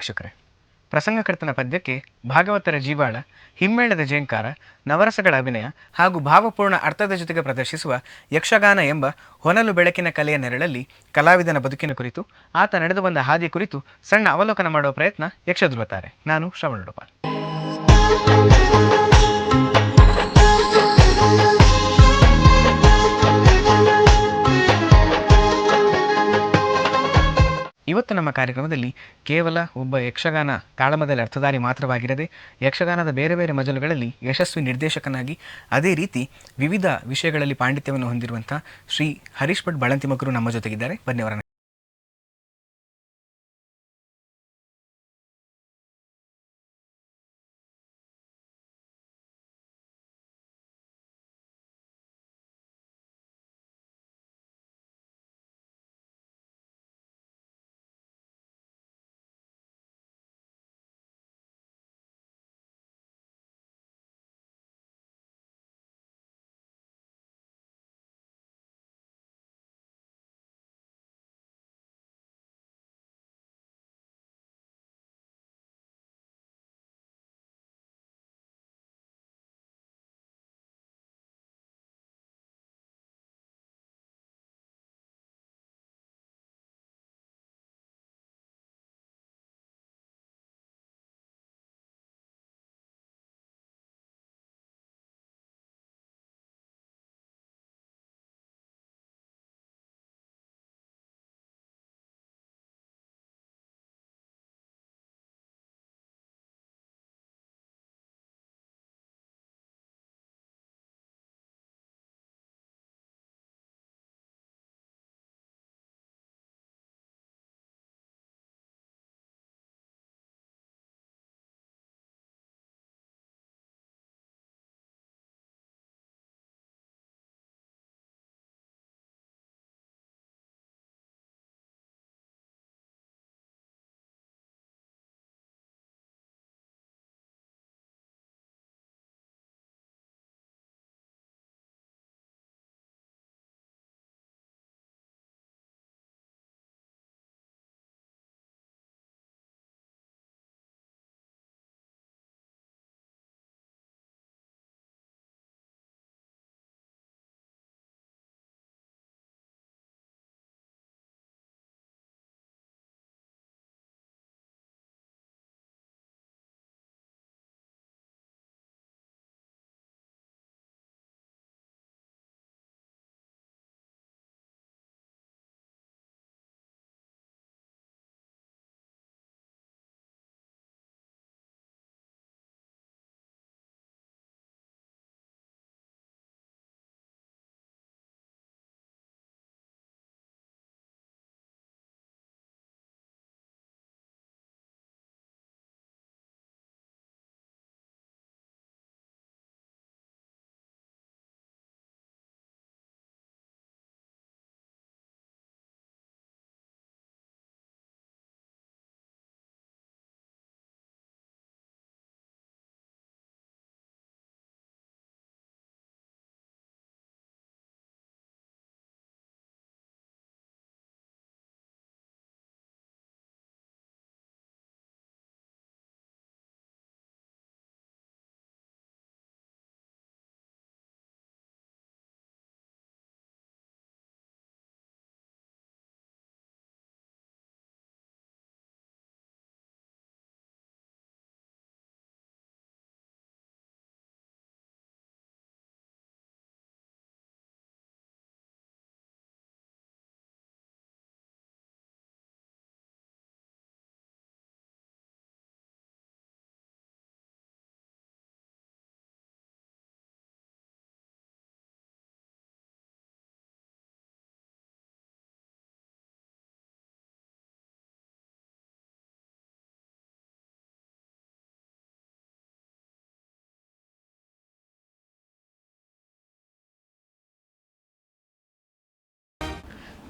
ವೀಕ್ಷಕರೇ, ಪ್ರಸಂಗಕರ್ತನ ಪದ್ಯಕ್ಕೆ ಭಾಗವತರ ಜೀವಾಳ, ಹಿಮ್ಮೇಳದ ಜೇಂಕಾರ ನವರಸಗಳ ಅಭಿನಯ ಹಾಗೂ ಭಾವಪೂರ್ಣ ಅರ್ಥದ ಜೊತೆಗೆ ಪ್ರದರ್ಶಿಸುವ ಯಕ್ಷಗಾನ ಎಂಬ ಹೊನಲು ಬೆಳಕಿನ ಕಲೆಯ ನೆರಳಲ್ಲಿ ಕಲಾವಿದನ ಬದುಕಿನ ಕುರಿತು, ಆತ ನಡೆದು ಬಂದ ಹಾದಿ ಕುರಿತು ಸಣ್ಣ ಅವಲೋಕನ ಮಾಡುವ ಪ್ರಯತ್ನ ಯಕ್ಷಧ್ರುವತಾರೆ ನಾನು ಶ್ರವಣ ಇವತ್ತು ನಮ್ಮ ಕಾರ್ಯಕ್ರಮದಲ್ಲಿ ಕೇವಲ ಒಬ್ಬ ಯಕ್ಷಗಾನ ತಾಳಮದಲ್ಲಿ ಅರ್ಥಧಾರಿ ಮಾತ್ರವಾಗಿರದೆ ಯಕ್ಷಗಾನದ ಬೇರೆ ಬೇರೆ ಮಜಲುಗಳಲ್ಲಿ ಯಶಸ್ವಿ ನಿರ್ದೇಶಕನಾಗಿ ಅದೇ ರೀತಿ ವಿವಿಧ ವಿಷಯಗಳಲ್ಲಿ ಪಾಂಡಿತ್ಯವನ್ನು ಹೊಂದಿರುವಂಥ ಶ್ರೀ ಹರೀಶ್ ಭಟ್ ಬಳಂತಿಮಕರು ನಮ್ಮ ಜೊತೆಗಿದ್ದಾರೆ. ಬನ್ನಿ ಅವರನ್ನ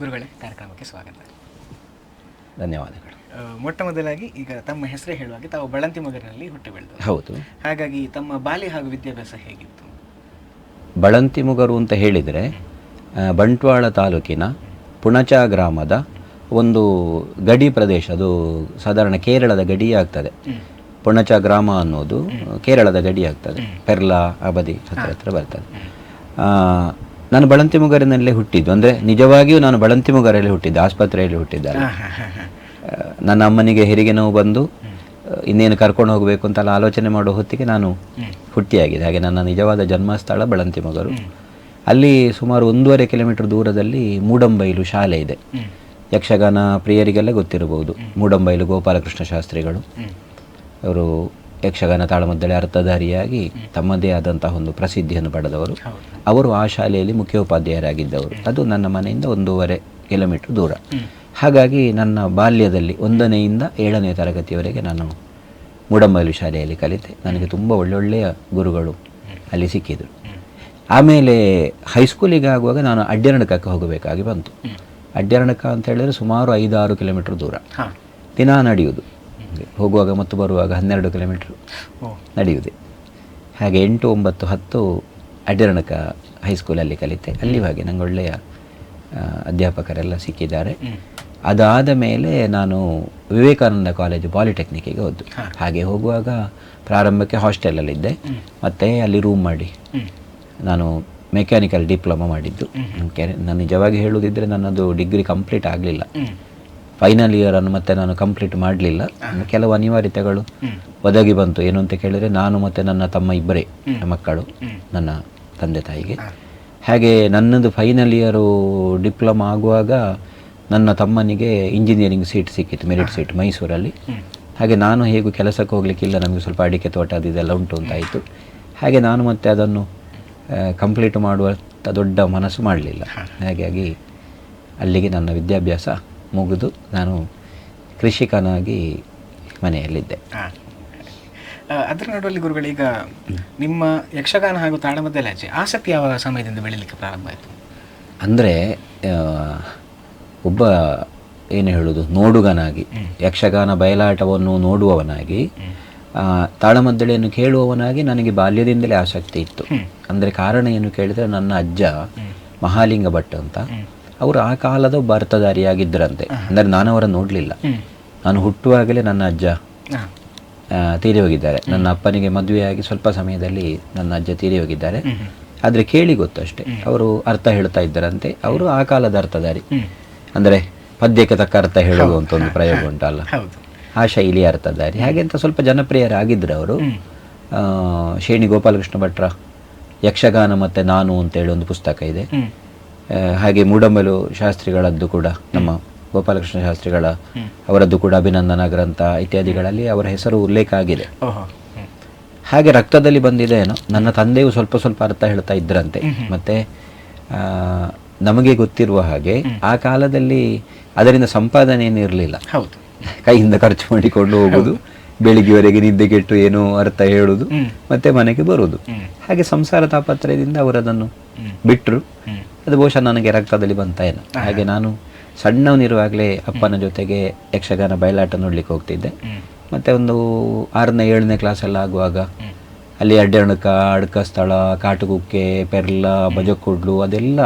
ಗುರುಗಳೇ ಕಾರ್ಯಕ್ರಮಕ್ಕೆ ಸ್ವಾಗತ. ಧನ್ಯವಾದಗಳು. ಮೊಟ್ಟ ಮೊದಲಾಗಿ ಈಗ ತಮ್ಮ ಹೆಸರೇ ಹೇಳುವಾಗ ತಾವು ಬಳಂತಿ ಮಗರಿನಲ್ಲಿ ಹುಟ್ಟಿ ಬೆಳೆದು ಹೌದು. ಹಾಗಾಗಿ ತಮ್ಮ ಬಾಲ್ಯ ಹಾಗೂ ವಿದ್ಯಾಭ್ಯಾಸ ಹೇಗಿತ್ತು? ಬಳಂತಿ ಮುಗರು ಅಂತ ಹೇಳಿದರೆ ಬಂಟ್ವಾಳ ತಾಲೂಕಿನ ಪುಣಚ ಗ್ರಾಮದ ಒಂದು ಗಡಿ ಪ್ರದೇಶ ಅದು ಸಾಧಾರಣ ಕೇರಳದ ಗಡಿ ಆಗ್ತದೆ. ಪುಣಚ ಗ್ರಾಮ ಅನ್ನೋದು ಕೇರಳದ ಗಡಿ ಆಗ್ತದೆ. ಪೆರ್ಲಾ ಅಬದಿ ಬದಿ ಹತ್ರ ಹತ್ರ ಬರ್ತದೆ. ನಾನು ಬಳಂತಿಮುಗರಿನಲ್ಲೇ ಹುಟ್ಟಿದ್ದು. ಅಂದರೆ ನಿಜವಾಗಿಯೂ ನಾನು ಬಳಂತಿಮುಗರಲ್ಲಿ ಹುಟ್ಟಿದ್ದೆ ಆಸ್ಪತ್ರೆಯಲ್ಲಿ ಹುಟ್ಟಿದ್ದಾರೆ ನನ್ನ ಅಮ್ಮನಿಗೆ ಹೆರಿಗೆ ನೋವು ಬಂದು ಇನ್ನೇನು ಕರ್ಕೊಂಡು ಹೋಗಬೇಕು ಅಂತೆಲ್ಲ ಆಲೋಚನೆ ಮಾಡೋ ಹೊತ್ತಿಗೆ ನಾನು ಹುಟ್ಟಿಯಾಗಿದೆ ಹಾಗೆ ನನ್ನ ನಿಜವಾದ ಜನ್ಮಸ್ಥಳ ಬಳಂತಿಮುಗರು ಅಲ್ಲಿ ಸುಮಾರು ಒಂದೂವರೆ ಕಿಲೋಮೀಟರ್ ದೂರದಲ್ಲಿ ಮೂಡಂಬೈಲು ಶಾಲೆ ಇದೆ. ಯಕ್ಷಗಾನ ಪ್ರಿಯರಿಗೆಲ್ಲ ಗೊತ್ತಿರಬಹುದು. ಮೂಡಂಬೈಲು ಗೋಪಾಲಕೃಷ್ಣ ಶಾಸ್ತ್ರಿಗಳು. ಅವರು ಯಕ್ಷಗಾನ ತಾಳಮದ್ದಳೆ ಅರ್ಥಧಾರಿಯಾಗಿ ತಮ್ಮದೇ ಆದಂತಹ ಒಂದು ಪ್ರಸಿದ್ಧಿಯನ್ನು ಪಡೆದವರು. ಅವರು ಆ ಶಾಲೆಯಲ್ಲಿ ಮುಖ್ಯೋಪಾಧ್ಯಾಯರಾಗಿದ್ದವರು. ಅದು ನನ್ನ ಮನೆಯಿಂದ ಒಂದೂವರೆ ಕಿಲೋಮೀಟರ್ ದೂರ. ಹಾಗಾಗಿ ನನ್ನ ಬಾಲ್ಯದಲ್ಲಿ ಒಂದನೆಯಿಂದ ಏಳನೇ ತರಗತಿಯವರೆಗೆ ನಾನು ಮೂಡಂಬೈಲು ಶಾಲೆಯಲ್ಲಿ ಕಲಿತೆ. ನನಗೆ ತುಂಬ ಒಳ್ಳೊಳ್ಳೆಯ ಗುರುಗಳು ಅಲ್ಲಿ ಸಿಕ್ಕಿದರು. ಆಮೇಲೆ ಹೈಸ್ಕೂಲಿಗೆ ಆಗುವಾಗ ನಾನು ಅಡ್ಯರಣಕಕ್ಕೆ ಹೋಗಬೇಕಾಗಿ ಬಂತು. ಅಡ್ಯರಣಕ ಅಂತ ಹೇಳಿದ್ರೆ ಸುಮಾರು ಐದಾರು ಕಿಲೋಮೀಟರ್ ದೂರ. ದಿನ ನಡೆಯುವುದು. ಹೋಗುವಾಗ ಮತ್ತು ಬರುವಾಗ ಹನ್ನೆರಡು ಕಿಲೋಮೀಟ್ರ್ ನಡೆಯುವುದೇ. ಹಾಗೆ ಎಂಟು ಒಂಬತ್ತು ಹತ್ತು ಅಡ್ಯರಣಕ ಹೈಸ್ಕೂಲಲ್ಲಿ ಕಲಿತೆ. ಅಲ್ಲಿ ಹಾಗೆ ನಂಗೆ ಒಳ್ಳೆಯ ಅಧ್ಯಾಪಕರೆಲ್ಲ ಸಿಕ್ಕಿದ್ದಾರೆ. ಅದಾದ ಮೇಲೆ ನಾನು ವಿವೇಕಾನಂದ ಕಾಲೇಜು ಪಾಲಿಟೆಕ್ನಿಕ್ಕಿಗೆ ಹೋದ್ದು. ಹಾಗೆ ಹೋಗುವಾಗ ಪ್ರಾರಂಭಕ್ಕೆ ಹಾಸ್ಟೆಲಲ್ಲಿದ್ದೆ ಮತ್ತು ಅಲ್ಲಿ ರೂಮ್ ಮಾಡಿ. ನಾನು ಮೆಕ್ಯಾನಿಕಲ್ ಡಿಪ್ಲೊಮಾ ಮಾಡಿದ್ದು. ನಾನು ನಿಜವಾಗಿ ಹೇಳುವುದಿದ್ದರೆ ನನ್ನದು ಡಿಗ್ರಿ ಕಂಪ್ಲೀಟ್ ಆಗಲಿಲ್ಲ. ಫೈನಲ್ ಇಯರನ್ನು ಮತ್ತೆ ನಾನು ಕಂಪ್ಲೀಟ್ ಮಾಡಲಿಲ್ಲ. ಕೆಲವು ಅನಿವಾರ್ಯತೆಗಳು ಒದಗಿ ಬಂತು. ಏನು ಅಂತ ಕೇಳಿದರೆ ನಾನು ಮತ್ತು ನನ್ನ ತಮ್ಮ ಇಬ್ಬರೇ ಮಕ್ಕಳು ನನ್ನ ತಂದೆ ತಾಯಿಗೆ. ಹಾಗೆ ನನ್ನದು ಫೈನಲ್ ಇಯರು ಡಿಪ್ಲೊಮಾ ಆಗುವಾಗ ನನ್ನ ತಮ್ಮನಿಗೆ ಇಂಜಿನಿಯರಿಂಗ್ ಸೀಟ್ ಸಿಕ್ಕಿತ್ತು ಮೆರಿಟ್ ಸೀಟ್ ಮೈಸೂರಲ್ಲಿ. ಹಾಗೆ ನಾನು ಹೇಗೂ ಕೆಲಸಕ್ಕೆ ಹೋಗ್ಲಿಕ್ಕಿಲ್ಲ ನಮಗೆ ಸ್ವಲ್ಪ ಅಡಿಕೆ ತೋಟ ಅದು ಇದೆಲ್ಲ ಉಂಟು ಅಂತಾಯಿತು ಹಾಗೆ ನಾನು ಮತ್ತೆ ಅದನ್ನು ಕಂಪ್ಲೀಟ್ ಮಾಡುವಂಥ ದೊಡ್ಡ ಮನಸ್ಸು ಮಾಡಲಿಲ್ಲ. ಹಾಗಾಗಿ ಅಲ್ಲಿಗೆ ನನ್ನ ವಿದ್ಯಾಭ್ಯಾಸ ಮುಗಿದು ನಾನು ಕೃಷಿಕನಾಗಿ ಮನೆಯಲ್ಲಿದ್ದೆ. ಅದರ ನಡುವಲ್ಲಿ ಗುರುಗಳೀಗ ನಿಮ್ಮ ಯಕ್ಷಗಾನ ಹಾಗೂ ತಾಳಮದ್ದಲಾಚೆ ಆಸಕ್ತಿ ಯಾವ ಸಮಯದಿಂದ ಬೆಳೀಲಿಕ್ಕೆ ಪ್ರಾರಂಭ ಆಯಿತು? ಅಂದರೆ ಒಬ್ಬ ಏನು ಹೇಳೋದು ನೋಡುಗನಾಗಿ ಯಕ್ಷಗಾನ ಬಯಲಾಟವನ್ನು ನೋಡುವವನಾಗಿ ತಾಳಮದ್ದಳೆಯನ್ನು ಕೇಳುವವನಾಗಿ ನನಗೆ ಬಾಲ್ಯದಿಂದಲೇ ಆಸಕ್ತಿ ಇತ್ತು. ಅಂದರೆ ಕಾರಣ ಏನು ಕೇಳಿದರೆ ನನ್ನ ಅಜ್ಜ ಮಹಾಲಿಂಗ ಭಟ್ ಅಂತ. ಅವರು ಆ ಕಾಲದ ಒಬ್ಬ ಅರ್ಥಧಾರಿಯಾಗಿದ್ದರಂತೆ. ಅಂದರೆ ನಾನು ಅವರನ್ನು ನೋಡಲಿಲ್ಲ. ನಾನು ಹುಟ್ಟುವಾಗಲೇ ನನ್ನ ಅಜ್ಜ ತೀರಿ ಹೋಗಿದ್ದಾರೆ. ನನ್ನ ಅಪ್ಪನಿಗೆ ಮದುವೆಯಾಗಿ ಸ್ವಲ್ಪ ಸಮಯದಲ್ಲಿ ನನ್ನ ಅಜ್ಜ ತೀರಿ ಹೋಗಿದ್ದಾರೆ. ಆದರೆ ಕೇಳಿ ಗೊತ್ತು ಅಷ್ಟೇ. ಅವರು ಅರ್ಥ ಹೇಳ್ತಾ ಇದ್ದರಂತೆ. ಅವರು ಆ ಕಾಲದ ಅರ್ಥಧಾರಿ. ಅಂದರೆ ಪದ್ಯಕ್ಕೆ ತಕ್ಕ ಅರ್ಥ ಹೇಳುವ ಅಂತ ಒಂದು ಪ್ರಯೋಗ ಉಂಟಲ್ಲ. ಆ ಶೈಲಿಯ ಅರ್ಥಧಾರಿ. ಹಾಗೆ ಅಂತ ಸ್ವಲ್ಪ ಜನಪ್ರಿಯರಾಗಿದ್ದರು ಅವರು. ಶೇಣಿ ಗೋಪಾಲಕೃಷ್ಣ ಭಟ್ರ ಯಕ್ಷಗಾನ ಮತ್ತು ನಾನು ಅಂತೇಳಿ ಒಂದು ಪುಸ್ತಕ ಇದೆ. ಹಾಗೆ ಮೂಡಂಬಲು ಶಾಸ್ತ್ರಿಗಳದ್ದು ಕೂಡ ನಮ್ಮ ಗೋಪಾಲಕೃಷ್ಣ ಶಾಸ್ತ್ರಿಗಳ ಅವರದ್ದು ಕೂಡ ಅಭಿನಂದನಾ ಗ್ರಂಥ ಇತ್ಯಾದಿಗಳಲ್ಲಿ ಅವರ ಹೆಸರು ಉಲ್ಲೇಖ ಆಗಿದೆ. ಹಾಗೆ ರಕ್ತದಲ್ಲಿ ಬಂದಿದೆ ಏನೋ? ನನ್ನ ತಂದೆಯು ಸ್ವಲ್ಪ ಸ್ವಲ್ಪ ಅರ್ಥ ಹೇಳ್ತಾ ಇದ್ರಂತೆ. ಮತ್ತೆ ಆ, ನಮಗೆ ಗೊತ್ತಿರುವ ಹಾಗೆ ಆ ಕಾಲದಲ್ಲಿ ಅದರಿಂದ ಸಂಪಾದನೆ ಏನು ಇರಲಿಲ್ಲ. ಹೌದು. ಕೈಯಿಂದ ಖರ್ಚು ಮಾಡಿಕೊಂಡು ಹೋಗುದು ಬೆಳಿಗ್ಗೆವರೆಗೆ ನಿದ್ದೆಗೆಟ್ಟು ಏನೋ ಅರ್ಥ ಹೇಳುದು ಮತ್ತೆ ಮನೆಗೆ ಬರುವುದು ಹಾಗೆ ಸಂಸಾರ ತಾಪತ್ರಯದಿಂದ ಅವರದನ್ನು. ಬಿಟ್ಟರು ಅದು ಬಹುಶಃ ನನಗೆ ರಕ್ತದಲ್ಲಿ ಬಂತ ಏನೋ ಹಾಗೆ ನಾನು ಸಣ್ಣವನಿರುವಾಗಲೇ ಅಪ್ಪನ ಜೊತೆಗೆ ಯಕ್ಷಗಾನ ಬಯಲಾಟ ನೋಡ್ಲಿಕ್ಕೆ ಹೋಗ್ತಿದ್ದೆ. ಮತ್ತೆ ಒಂದು ಆರನೇ ಏಳನೇ ಕ್ಲಾಸೆಲ್ಲ ಆಗುವಾಗ ಅಲ್ಲಿ ಅಡ್ಡಣಕ ಅಡ್ಕ ಸ್ಥಳ ಕಾಟುಗುಕ್ಕೆ ಪೆರ್ಲ ಬಜಕುಡ್ಲು ಅದೆಲ್ಲ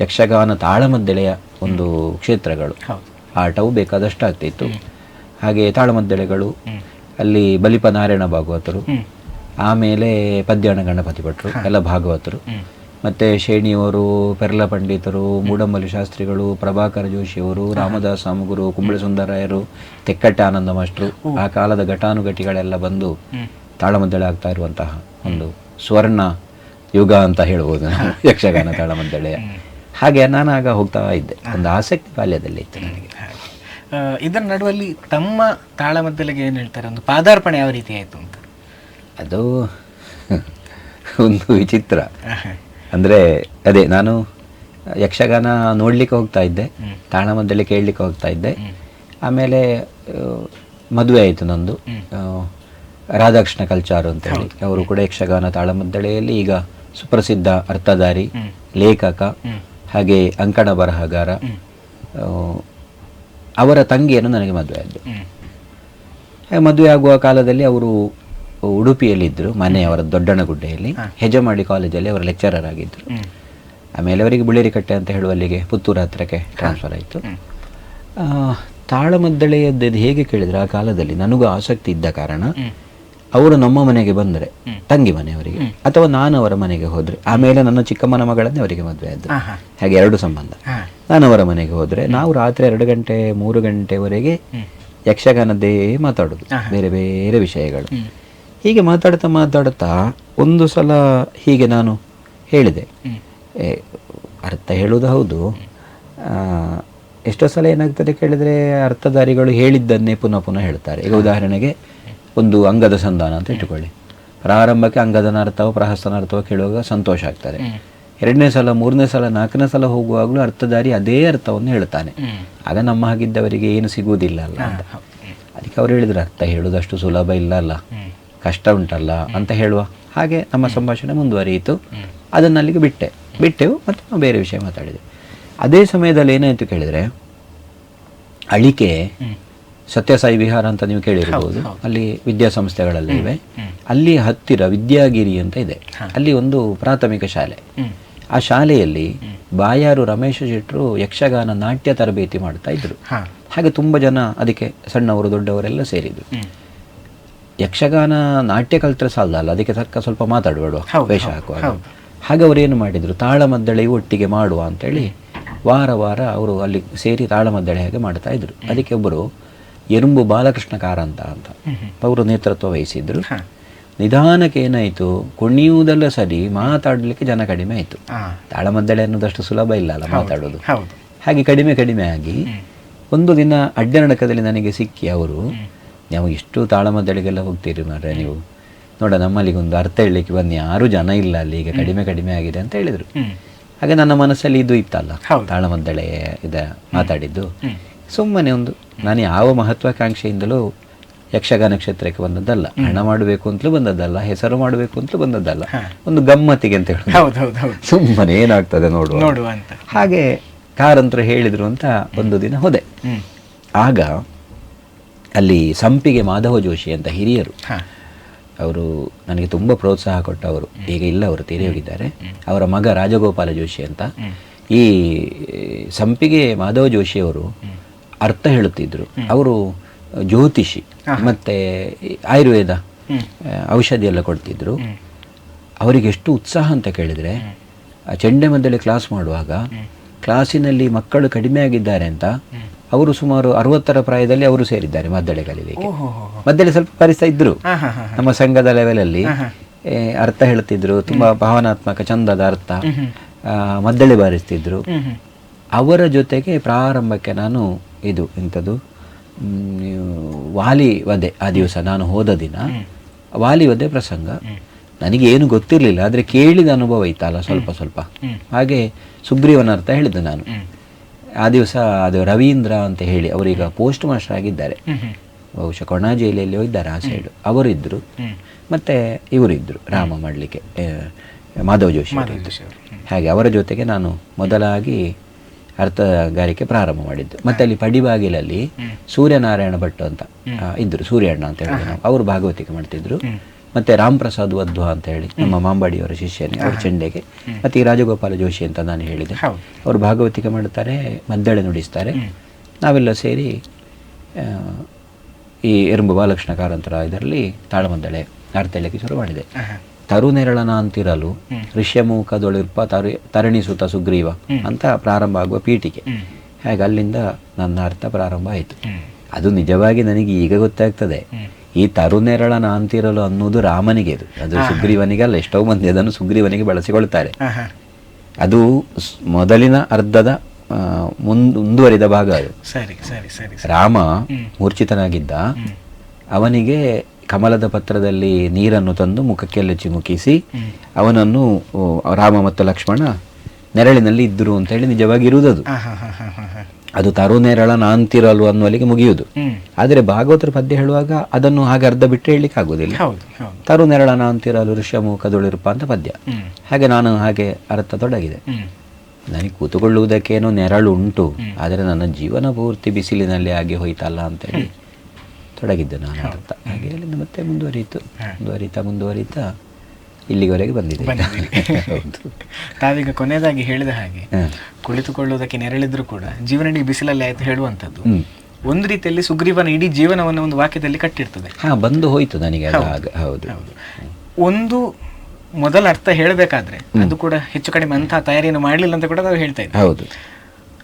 ಯಕ್ಷಗಾನ ತಾಳಮದ್ದಳೆಯ ಒಂದು ಕ್ಷೇತ್ರಗಳು. ಆಟವು ಬೇಕಾದಷ್ಟು ಆಗ್ತಿತ್ತು ಹಾಗೆ ತಾಳಮದ್ದಳೆಗಳು ಅಲ್ಲಿ ಬಲಿಪ ನಾರಾಯಣ ಭಾಗವತರು ಆಮೇಲೆ ಪದ್ಯಾಣ ಗಣಪತಿ ಭಟ್ರು ಎಲ್ಲ ಭಾಗವತರು. ಮತ್ತು ಶೇಣಿಯವರು ಪೆರ್ಲ ಪಂಡಿತರು ಮೂಡಂಬಲಿ ಶಾಸ್ತ್ರಿಗಳು ಪ್ರಭಾಕರ ಜೋಶಿಯವರು ರಾಮದಾಸ್ ಸಾಮುಗುರು ಕುಂಬಳ ಸುಂದರಾಯರು ತೆಕ್ಕಟ್ಟೆ ಆನಂದ ಮಾಸ್ಟ್ರು ಆ ಕಾಲದ ಘಟಾನುಘಟಿಗಳೆಲ್ಲ ಬಂದು ತಾಳಮದ್ದಳೆ ಆಗ್ತಾ ಇರುವಂತಹ ಒಂದು ಸುವರ್ಣ ಯುಗ ಅಂತ ಹೇಳ್ಬೋದು ಯಕ್ಷಗಾನ ತಾಳಮದ್ದಳೆಯ ಹಾಗೆ ನಾನು ಆಗ ಹೋಗ್ತಾ ಇದ್ದೆ. ಒಂದು ಆಸಕ್ತಿ ಬಾಲ್ಯದಲ್ಲಿ ಇತ್ತು ನನಗೆ. ಇದರ ನಡುವಲ್ಲಿ ತಮ್ಮ ತಾಳಮದ್ದಲಿಗೆ ಏನು ಹೇಳ್ತಾರೆ? ಒಂದು ಪಾದಾರ್ಪಣೆ ಯಾವ ರೀತಿ ಆಯಿತು ಅಂತ? ಅದು ಒಂದು ವಿಚಿತ್ರ. ಅಂದರೆ ಅದೇ ನಾನು ಯಕ್ಷಗಾನ ನೋಡಲಿಕ್ಕೆ ಹೋಗ್ತಾ ಇದ್ದೆ ತಾಳಮದ್ದಲೆ ತಾಳಮದ್ದಳೆ ಕೇಳಲಿಕ್ಕೆ ಹೋಗ್ತಾ ಇದ್ದೆ. ಆಮೇಲೆ ಮದುವೆ ಆಯಿತು ನಂದು. ರಾಧಾಕೃಷ್ಣ ಕಲ್ಚಾರು ಅಂತ ಹೇಳಿ. ಅವರು ಕೂಡ ಯಕ್ಷಗಾನ ತಾಳಮದ್ದಳೆಯಲ್ಲಿ ಈಗ ಸುಪ್ರಸಿದ್ಧ ಅರ್ಥಧಾರಿ ಲೇಖಕ. ಹಾಗೆ ಅಂಕಣ ಬರಹಗಾರ ಅವರ ತಂಗಿಯನ್ನು ನನಗೆ ಮದುವೆ ಆದ್ದು. ಮದುವೆ ಆಗುವ ಕಾಲದಲ್ಲಿ ಅವರು ಉಡುಪಿಯಲ್ಲಿದ್ದರು ಮನೆಯವರ ದೊಡ್ಡಣಗುಡ್ಡೆಯಲ್ಲಿ ಹೆಜಮಾಡಿ ಕಾಲೇಜಲ್ಲಿ ಅವರು ಲೆಕ್ಚರರ್ ಆಗಿದ್ದರು. ಆಮೇಲೆ ಅವರಿಗೆ ಬುಳೇರಿಕಟ್ಟೆ ಅಂತ ಹೇಳುವ ಅಲ್ಲಿಗೆ ಪುತ್ತೂರು ಹತ್ರಕ್ಕೆ ಟ್ರಾನ್ಸ್ಫರ್ ಆಯಿತು. ಆ, ತಾಳಮದ್ದಳೆಯದ್ದು ಹೇಗೆ ಕೇಳಿದರೆ ಆ ಕಾಲದಲ್ಲಿ? ನನಗೂ ಆಸಕ್ತಿ ಇದ್ದ ಕಾರಣ. ಅವರು ನಮ್ಮ ಮನೆಗೆ ಬಂದರೆ ತಂಗಿ ಮನೆಯವರಿಗೆ ಅಥವಾ ನಾನು ಅವರ ಮನೆಗೆ ಹೋದ್ರೆ ಆಮೇಲೆ ನನ್ನ ಚಿಕ್ಕಮ್ಮನ ಮಗಳನ್ನೇ ಅವರಿಗೆ ಮದುವೆ ಆದ್ದು ಹಾ ಹಾಗೆ ಎರಡು ಸಂಬಂಧ. ನಾನು ಅವರ ಮನೆಗೆ ಹೋದ್ರೆ ನಾವು ರಾತ್ರಿ ಎರಡು ಗಂಟೆ ಮೂರು ಗಂಟೆವರೆಗೆ ಯಕ್ಷಗಾನದ್ದೇ ಮಾತಾಡೋದು ಬೇರೆ ಬೇರೆ ವಿಷಯಗಳು. ಹೀಗೆ ಮಾತಾಡ್ತಾ ಮಾತಾಡ್ತಾ ಒಂದು ಸಲ ಹೀಗೆ ನಾನು ಹೇಳಿದೆ. ಅರ್ಥ ಹೇಳುವುದು ಹೌದು. ಎಷ್ಟೋ ಸಲ ಏನಾಗ್ತದೆ ಕೇಳಿದ್ರೆ ಅರ್ಥಧಾರಿಗಳು ಹೇಳಿದ್ದನ್ನೇ ಪುನಃ ಪುನಃ ಹೇಳ್ತಾರೆ. ಈಗ ಉದಾಹರಣೆಗೆ ಒಂದು ಅಂಗದ ಸಂಧಾನ ಅಂತ ಇಟ್ಟುಕೊಳ್ಳಿ. ಪ್ರಾರಂಭಕ್ಕೆ ಅಂಗದನ ಅರ್ಥವ ಪ್ರಹಸ್ತನ ಅರ್ಥವ ಕೇಳುವಾಗ ಸಂತೋಷ ಆಗ್ತದೆ. ಎರಡನೇ ಸಲ ಮೂರನೇ ಸಲ ನಾಲ್ಕನೇ ಸಲ ಹೋಗುವಾಗಲೂ ಅರ್ಥಧಾರಿ ಅದೇ ಅರ್ಥವನ್ನು ಹೇಳ್ತಾನೆ. ಆಗ ನಮ್ಮ ಹಾಗಿದ್ದವರಿಗೆ ಏನು ಸಿಗುವುದಿಲ್ಲ ಅಲ್ಲ ಅಂತ. ಅದಕ್ಕೆ ಅವ್ರು ಹೇಳಿದ್ರು ಅರ್ಥ ಹೇಳುವುದಷ್ಟು ಸುಲಭ ಇಲ್ಲ ಅಲ್ಲ. ಕಷ್ಟ ಉಂಟಲ್ಲ ಅಂತ ಹೇಳುವ. ಹಾಗೆ ನಮ್ಮ ಸಂಭಾಷಣೆ ಮುಂದುವರಿಯಿತು. ಅದನ್ನು ಅಲ್ಲಿಗೆ ಬಿಟ್ಟೆ. ಬಿಟ್ಟೆವು ಮತ್ತು ನಾವು ಬೇರೆ ವಿಷಯ ಮಾತಾಡಿದೆ ಅದೇ ಸಮಯದಲ್ಲಿ ಏನಾಯಿತು ಕೇಳಿದರೆ ಅಳಿಕೆ ಸತ್ಯಸಾಯಿ ವಿಹಾರ ಅಂತ ನೀವು ಕೇಳಿರ್ಬೋದು. ಅಲ್ಲಿ ವಿದ್ಯಾಸಂಸ್ಥೆಗಳಲ್ಲಿ ಇವೆ. ಅಲ್ಲಿ ಹತ್ತಿರ ವಿದ್ಯಾಗಿರಿ ಅಂತ ಇದೆ. ಅಲ್ಲಿ ಒಂದು ಪ್ರಾಥಮಿಕ ಶಾಲೆ. ಆ ಶಾಲೆಯಲ್ಲಿ ಬಾಯಾರು ರಮೇಶ ಶೆಟ್ರು ಯಕ್ಷಗಾನ ನಾಟ್ಯ ತರಬೇತಿ ಮಾಡ್ತಾ ಇದ್ರು. ಹಾಗೆ ತುಂಬ ಜನ ಅದಕ್ಕೆ ಸಣ್ಣವರು ದೊಡ್ಡವರೆಲ್ಲ ಸೇರಿದ್ರು. ಯಕ್ಷಗಾನ ನಾಟ್ಯ ಕಲ್ತ್ರೆ ಸಾಲದ ಅಲ್ಲ? ಅದಕ್ಕೆ ತಕ್ಕ ಸ್ವಲ್ಪ ಮಾತಾಡಬೇಡ ವೇಷ ಹಾಕುವ ಹಾಕುವಾಗ. ಹಾಗೆ ಅವ್ರು ಏನು ಮಾಡಿದ್ರು? ತಾಳಮದ್ದಳೆಯು ಒಟ್ಟಿಗೆ ಮಾಡುವ ಅಂತೇಳಿ ವಾರ ವಾರ ಅವರು ಅಲ್ಲಿ ಸೇರಿ ತಾಳಮದ್ದಳೆ ಹಾಗೆ ಮಾಡ್ತಾ ಇದ್ರು. ಅದಕ್ಕೆ ಒಬ್ಬರು ಎರುಂಬು ಬಾಲಕೃಷ್ಣ ಕಾರಂತ ಅಂತ. ಅವರು ನೇತೃತ್ವ ವಹಿಸಿದ್ರು. ನಿಧಾನಕ್ಕೆ ಏನಾಯಿತು? ಕುಣಿಯುವುದೆಲ್ಲ ಸರಿ ಮಾತಾಡಲಿಕ್ಕೆ ಜನ ಕಡಿಮೆ ಆಯಿತು. ತಾಳಮದ್ದಳೆ ಅನ್ನೋದಷ್ಟು ಸುಲಭ ಇಲ್ಲ ಅಲ್ಲ ಮಾತಾಡೋದು. ಹಾಗೆ ಕಡಿಮೆ ಕಡಿಮೆ ಆಗಿ ಒಂದು ದಿನ ಅಡ್ಡನಡಕದಲ್ಲಿ ನನಗೆ ಸಿಕ್ಕಿ ಅವರು ನಾವು ಇಷ್ಟು ತಾಳಮದ್ದಳೆಗೆಲ್ಲ ಹೋಗ್ತೀರಿ ಮಾರ್ರೆ ನೀವು. ನೋಡ ನಮ್ಮಲ್ಲಿಗೊಂದು ಅರ್ಥ ಹೇಳಲಿಕ್ಕೆ ಬನ್ನಿ. ಯಾರು ಜನ ಇಲ್ಲ ಅಲ್ಲಿ ಈಗ ಕಡಿಮೆ ಕಡಿಮೆ ಆಗಿದೆ ಅಂತ ಹೇಳಿದರು. ಹಾಗೆ ನನ್ನ ಮನಸ್ಸಲ್ಲಿ ಇದು ಇತ್ತಲ್ಲ. ತಾಳಮದ್ದಳೆ ಇದ ಮಾತಾಡಿದ್ದು. ಸುಮ್ಮನೆ ಒಂದು. ನಾನು ಯಾವ ಮಹತ್ವಾಕಾಂಕ್ಷೆಯಿಂದಲೂ ಯಕ್ಷಗಾನ ಕ್ಷೇತ್ರಕ್ಕೆ ಬಂದದ್ದಲ್ಲ. ಹಣ ಮಾಡಬೇಕು ಅಂತಲೂ ಬಂದದ್ದಲ್ಲ. ಹೆಸರು ಮಾಡಬೇಕು ಅಂತಲೂ ಬಂದದ್ದಲ್ಲ. ಒಂದು ಗಮ್ಮತ್ತಿಗೆ ಅಂತ ಹೇಳೋದು. ಸುಮ್ಮನೆ ಏನಾಗ್ತದೆ ನೋಡುವ. ಹಾಗೆ ಕಾರಂತರು ಹೇಳಿದ್ರು ಅಂತ ಒಂದು ದಿನ ಹೋದೆ. ಆಗ ಅಲ್ಲಿ ಸಂಪಿಗೆ ಮಾಧವ ಜೋಶಿ ಅಂತ ಹಿರಿಯರು. ಅವರು ನನಗೆ ತುಂಬ ಪ್ರೋತ್ಸಾಹ ಕೊಟ್ಟವರು. ಈಗ ಇಲ್ಲ ಅವರು ತೀರಿ ಹೋಗಿದ್ದಾರೆ ಅವರ ಮಗ ರಾಜಗೋಪಾಲ ಜೋಶಿ ಅಂತ. ಈ ಸಂಪಿಗೆ ಮಾಧವ ಜೋಶಿಯವರು ಅರ್ಥ ಹೇಳುತ್ತಿದ್ರು. ಅವರು ಜ್ಯೋತಿಷಿ ಮತ್ತೆ ಆಯುರ್ವೇದ ಔಷಧಿ ಎಲ್ಲ ಕೊಡ್ತಿದ್ರು. ಅವರಿಗೆ ಎಷ್ಟು ಉತ್ಸಾಹ ಅಂತ ಕೇಳಿದರೆ ಚೆಂಡೆ ಮದ್ದಳೆ ಕ್ಲಾಸ್ ಮಾಡುವಾಗ ಕ್ಲಾಸಿನಲ್ಲಿ ಮಕ್ಕಳು ಕಡಿಮೆ ಆಗಿದ್ದಾರೆ ಅಂತ ಅವರು ಸುಮಾರು ಅರವತ್ತರ ಪ್ರಾಯದಲ್ಲಿ ಅವರು ಸೇರಿದ್ದಾರೆ ಮದ್ದಳೆ ಕಲಿಲಿಕ್ಕೆ. ಮದ್ದಳೆ ಸ್ವಲ್ಪ ಕಲಿಸ್ತಾ ಇದ್ರು. ನಮ್ಮ ಸಂಘದ ಲೆವೆಲಲ್ಲಿ ಅರ್ಥ ಹೇಳ್ತಿದ್ರು ತುಂಬಾ ಭಾವನಾತ್ಮಕ ಚಂದದ ಅರ್ಥ ಮದ್ದಳೆ ಬಾರಿಸ್ತಿದ್ರು. ಅವರ ಜೊತೆಗೆ ಪ್ರಾರಂಭಕ್ಕೆ ನಾನು ಇದು ಇಂಥದ್ದು ವಾಲಿ ವಧೆ ಆ ದಿವಸ ನಾನು ಹೋದ ದಿನ ವಾಲಿ ವಧೆ ಪ್ರಸಂಗ. ನನಗೆ ಏನು ಗೊತ್ತಿರಲಿಲ್ಲ ಆದರೆ ಕೇಳಿದ ಅನುಭವ ಇತ್ತಲ್ಲ ಸ್ವಲ್ಪ ಸ್ವಲ್ಪ. ಹಾಗೆ ಸುಗ್ರೀವನ ಅರ್ಥ ಹೇಳಿದ್ದೆ ನಾನು. ಆ ದಿವಸ ಅದು ರವೀಂದ್ರ ಅಂತ ಹೇಳಿ ಅವರೀಗ ಪೋಸ್ಟ್ ಮಾಸ್ಟರ್ ಆಗಿದ್ದಾರೆ. ಬಹುಶಃ ಕೊಣಾಜೆಯಲ್ಲಿಯೋ ಇದ್ದಾರೆ ಆ ಸೈಡು ಅವರಿದ್ದರು ಮತ್ತೆ ಇವರಿದ್ದರು ರಾಮ ಮಾಡಲಿಕ್ಕೆ ಮಾಧವ ಜೋಶಿ. ಹಾಗೆ ಅವರ ಜೊತೆಗೆ ನಾನು ಮೊದಲಾಗಿ ಅರ್ಥಗಾರಿಕೆ ಪ್ರಾರಂಭ ಮಾಡಿದ್ದು. ಮತ್ತೆ ಅಲ್ಲಿ ಪಡಿಬಾಗಿಲಲ್ಲಿ ಸೂರ್ಯನಾರಾಯಣ ಭಟ್ ಅಂತ ಇದ್ರು ಸೂರ್ಯಣ್ಣ ಅಂತ ಹೇಳಿ ನಾವು. ಅವರು ಭಾಗವತಿಕೆ ಮಾಡ್ತಿದ್ರು. ಮತ್ತೆ ರಾಮ್ ಪ್ರಸಾದ್ ವಧ್ವ ಅಂತ ಹೇಳಿ ನಮ್ಮ ಮಾಂಬಾಡಿಯವರ ಶಿಷ್ಯನೇ ಅವ್ರ ಚೆಂಡೆಗೆ. ಮತ್ತೆ ಈ ರಾಜಗೋಪಾಲ ಜೋಶಿ ಅಂತ ನಾನು ಹೇಳಿದೆ. ಅವರು ಭಾಗವತಿಕೆ ಮಾಡುತ್ತಾರೆ ಮದ್ದಳೆ ನುಡಿಸ್ತಾರೆ. ನಾವೆಲ್ಲ ಸೇರಿ ಈ ಎರುಂಬು ಬಾಲಕೃಷ್ಣ ಕಾರಂತರ ಇದರಲ್ಲಿ ತಾಳಮದ್ದಳೆ ಅರ್ಥ ಹೇಳಕ್ಕೆ ಶುರು ಮಾಡಿದೆ. ತರುನೆರಳನ ಅಂತಿರಲು ಋಷ್ಯಮೂಖದೊಳಿರ್ಪ ತರು ತರಣಿಸುತ ಸುಗ್ರೀವ ಅಂತ ಪ್ರಾರಂಭ ಆಗುವ ಪೀಠಿಕೆ ಹಾಗೆ ಅಲ್ಲಿಂದ ನನ್ನ ಅರ್ಥ ಪ್ರಾರಂಭ ಆಯಿತು. ಅದು ನಿಜವಾಗಿ ನನಗೆ ಈಗ ಗೊತ್ತಾಗ್ತದೆ. ಈ ತರುನೆರಳನ ಅಂತಿರಲು ಅನ್ನೋದು ರಾಮನಿಗೆ ಅದು ಅದು ಸುಗ್ರೀವನಿಗೆ ಅಲ್ಲ ಎಷ್ಟೋ ಮಂದಿ ಅದನ್ನು ಸುಗ್ರೀವನಿಗೆ ಬಳಸಿಕೊಳ್ತಾರೆ. ಅದು ಮೊದಲಿನ ಅರ್ಧದ ಮುಂದುವರಿದ ಭಾಗ ಅದು. ಸರಿ ಸರಿ ಸರಿ ಸರಿ. ರಾಮ ಮೂರ್ಛಿತನಾಗಿದ್ದ ಅವನಿಗೆ ಕಮಲದ ಪತ್ರದಲ್ಲಿ ನೀರನ್ನು ತಂದು ಮುಖಕ್ಕೆಲ್ಲ ಚಿಮುಕಿಸಿ ಅವನನ್ನು ರಾಮ ಮತ್ತು ಲಕ್ಷ್ಮಣ ನೆರಳಿನಲ್ಲಿ ಇದ್ದರು ಅಂತ ಹೇಳಿ ನಿಜವಾಗಿ ಇರುವುದದು ಆಹಾ, ಹಾ, ಹಾ, ಹಾ, ಹಾ. ಅದು ತರು ನೆರಳ ನಾಂತಿರಲು ಅನ್ನುವಲ್ಲಿಗೆ ಮುಗಿಯುವುದು. ಆದರೆ ಭಾಗವತರ ಪದ್ಯ ಹೇಳುವಾಗ ಅದನ್ನು ಹಾಗೆ ಅರ್ಧ ಬಿಟ್ಟು ಹೇಳಲಿಕ್ಕೆ ಆಗುವುದಿಲ್ಲ. ತರು ನೆರಳ ನಾಂತಿರಲು ಮುಖದೊಳಿರುಪ ಅಂತ ಪದ್ಯ. ಹಾಗೆ ನಾನು ಹಾಗೆ ಅರ್ಥ ತೊಡಗಿದೆ. ನನಗೆ ಕೂತುಕೊಳ್ಳುವುದಕ್ಕೇನೋ ನೆರಳು ಉಂಟು. ಆದರೆ ನನ್ನ ಜೀವನ ಪೂರ್ತಿ ಬಿಸಿಲಿನಲ್ಲಿ ಆಗಿ ಹೋಯ್ತಲ್ಲ ಅಂತೇಳಿ ತೊಡಗಿದ್ದೆ ನಾನು ಅಂತ. ಹಾಗೆ ಅಲ್ಲಿಂದ ಮತ್ತೆ ಮುಂದುವರಿಯಿತು. ಮುಂದುವರಿತಾ ಮುಂದುವರಿತಾ ಇಲ್ಲಿವರೆಗೆ ಬಂದಿದೆ. ತಾವೀಗ ಕೊನೆಯದಾಗಿ ಹೇಳಿದ ಹಾಗೆ. ಕುಳಿತುಕೊಳ್ಳುವುದಕ್ಕೆ ನೆರಳಿದ್ರು ಕೂಡ ಜೀವನಡಿ ಬಿಸಿಲಲ್ಲಿ ಆಯ್ತು ಹೇಳುವಂಥದ್ದು. ಒಂದು ರೀತಿಯಲ್ಲಿ ಸುಗ್ರೀವನ ಇಡೀ ಜೀವನವನ್ನು ಒಂದು ವಾಕ್ಯದಲ್ಲಿ ಕಟ್ಟಿರ್ತದೆ. ಹಾ ಬಂದು ಹೋಯ್ತು ನನಗೆ ಹೌದು. ಹೌದು. ಒಂದು ಮೊದಲ ಅರ್ಥ ಹೇಳಬೇಕಾದ್ರೆ ಅದು ಕೂಡ ಹೆಚ್ಚು ಕಡಿಮೆ ಅಂತಹ ತಯಾರಿಯನ್ನು ಮಾಡಲಿಲ್ಲ ಅಂತ ಕೂಡ ನಾವು ಹೇಳ್ತಾ ಇದ್ದೀವಿ. ಹೌದು.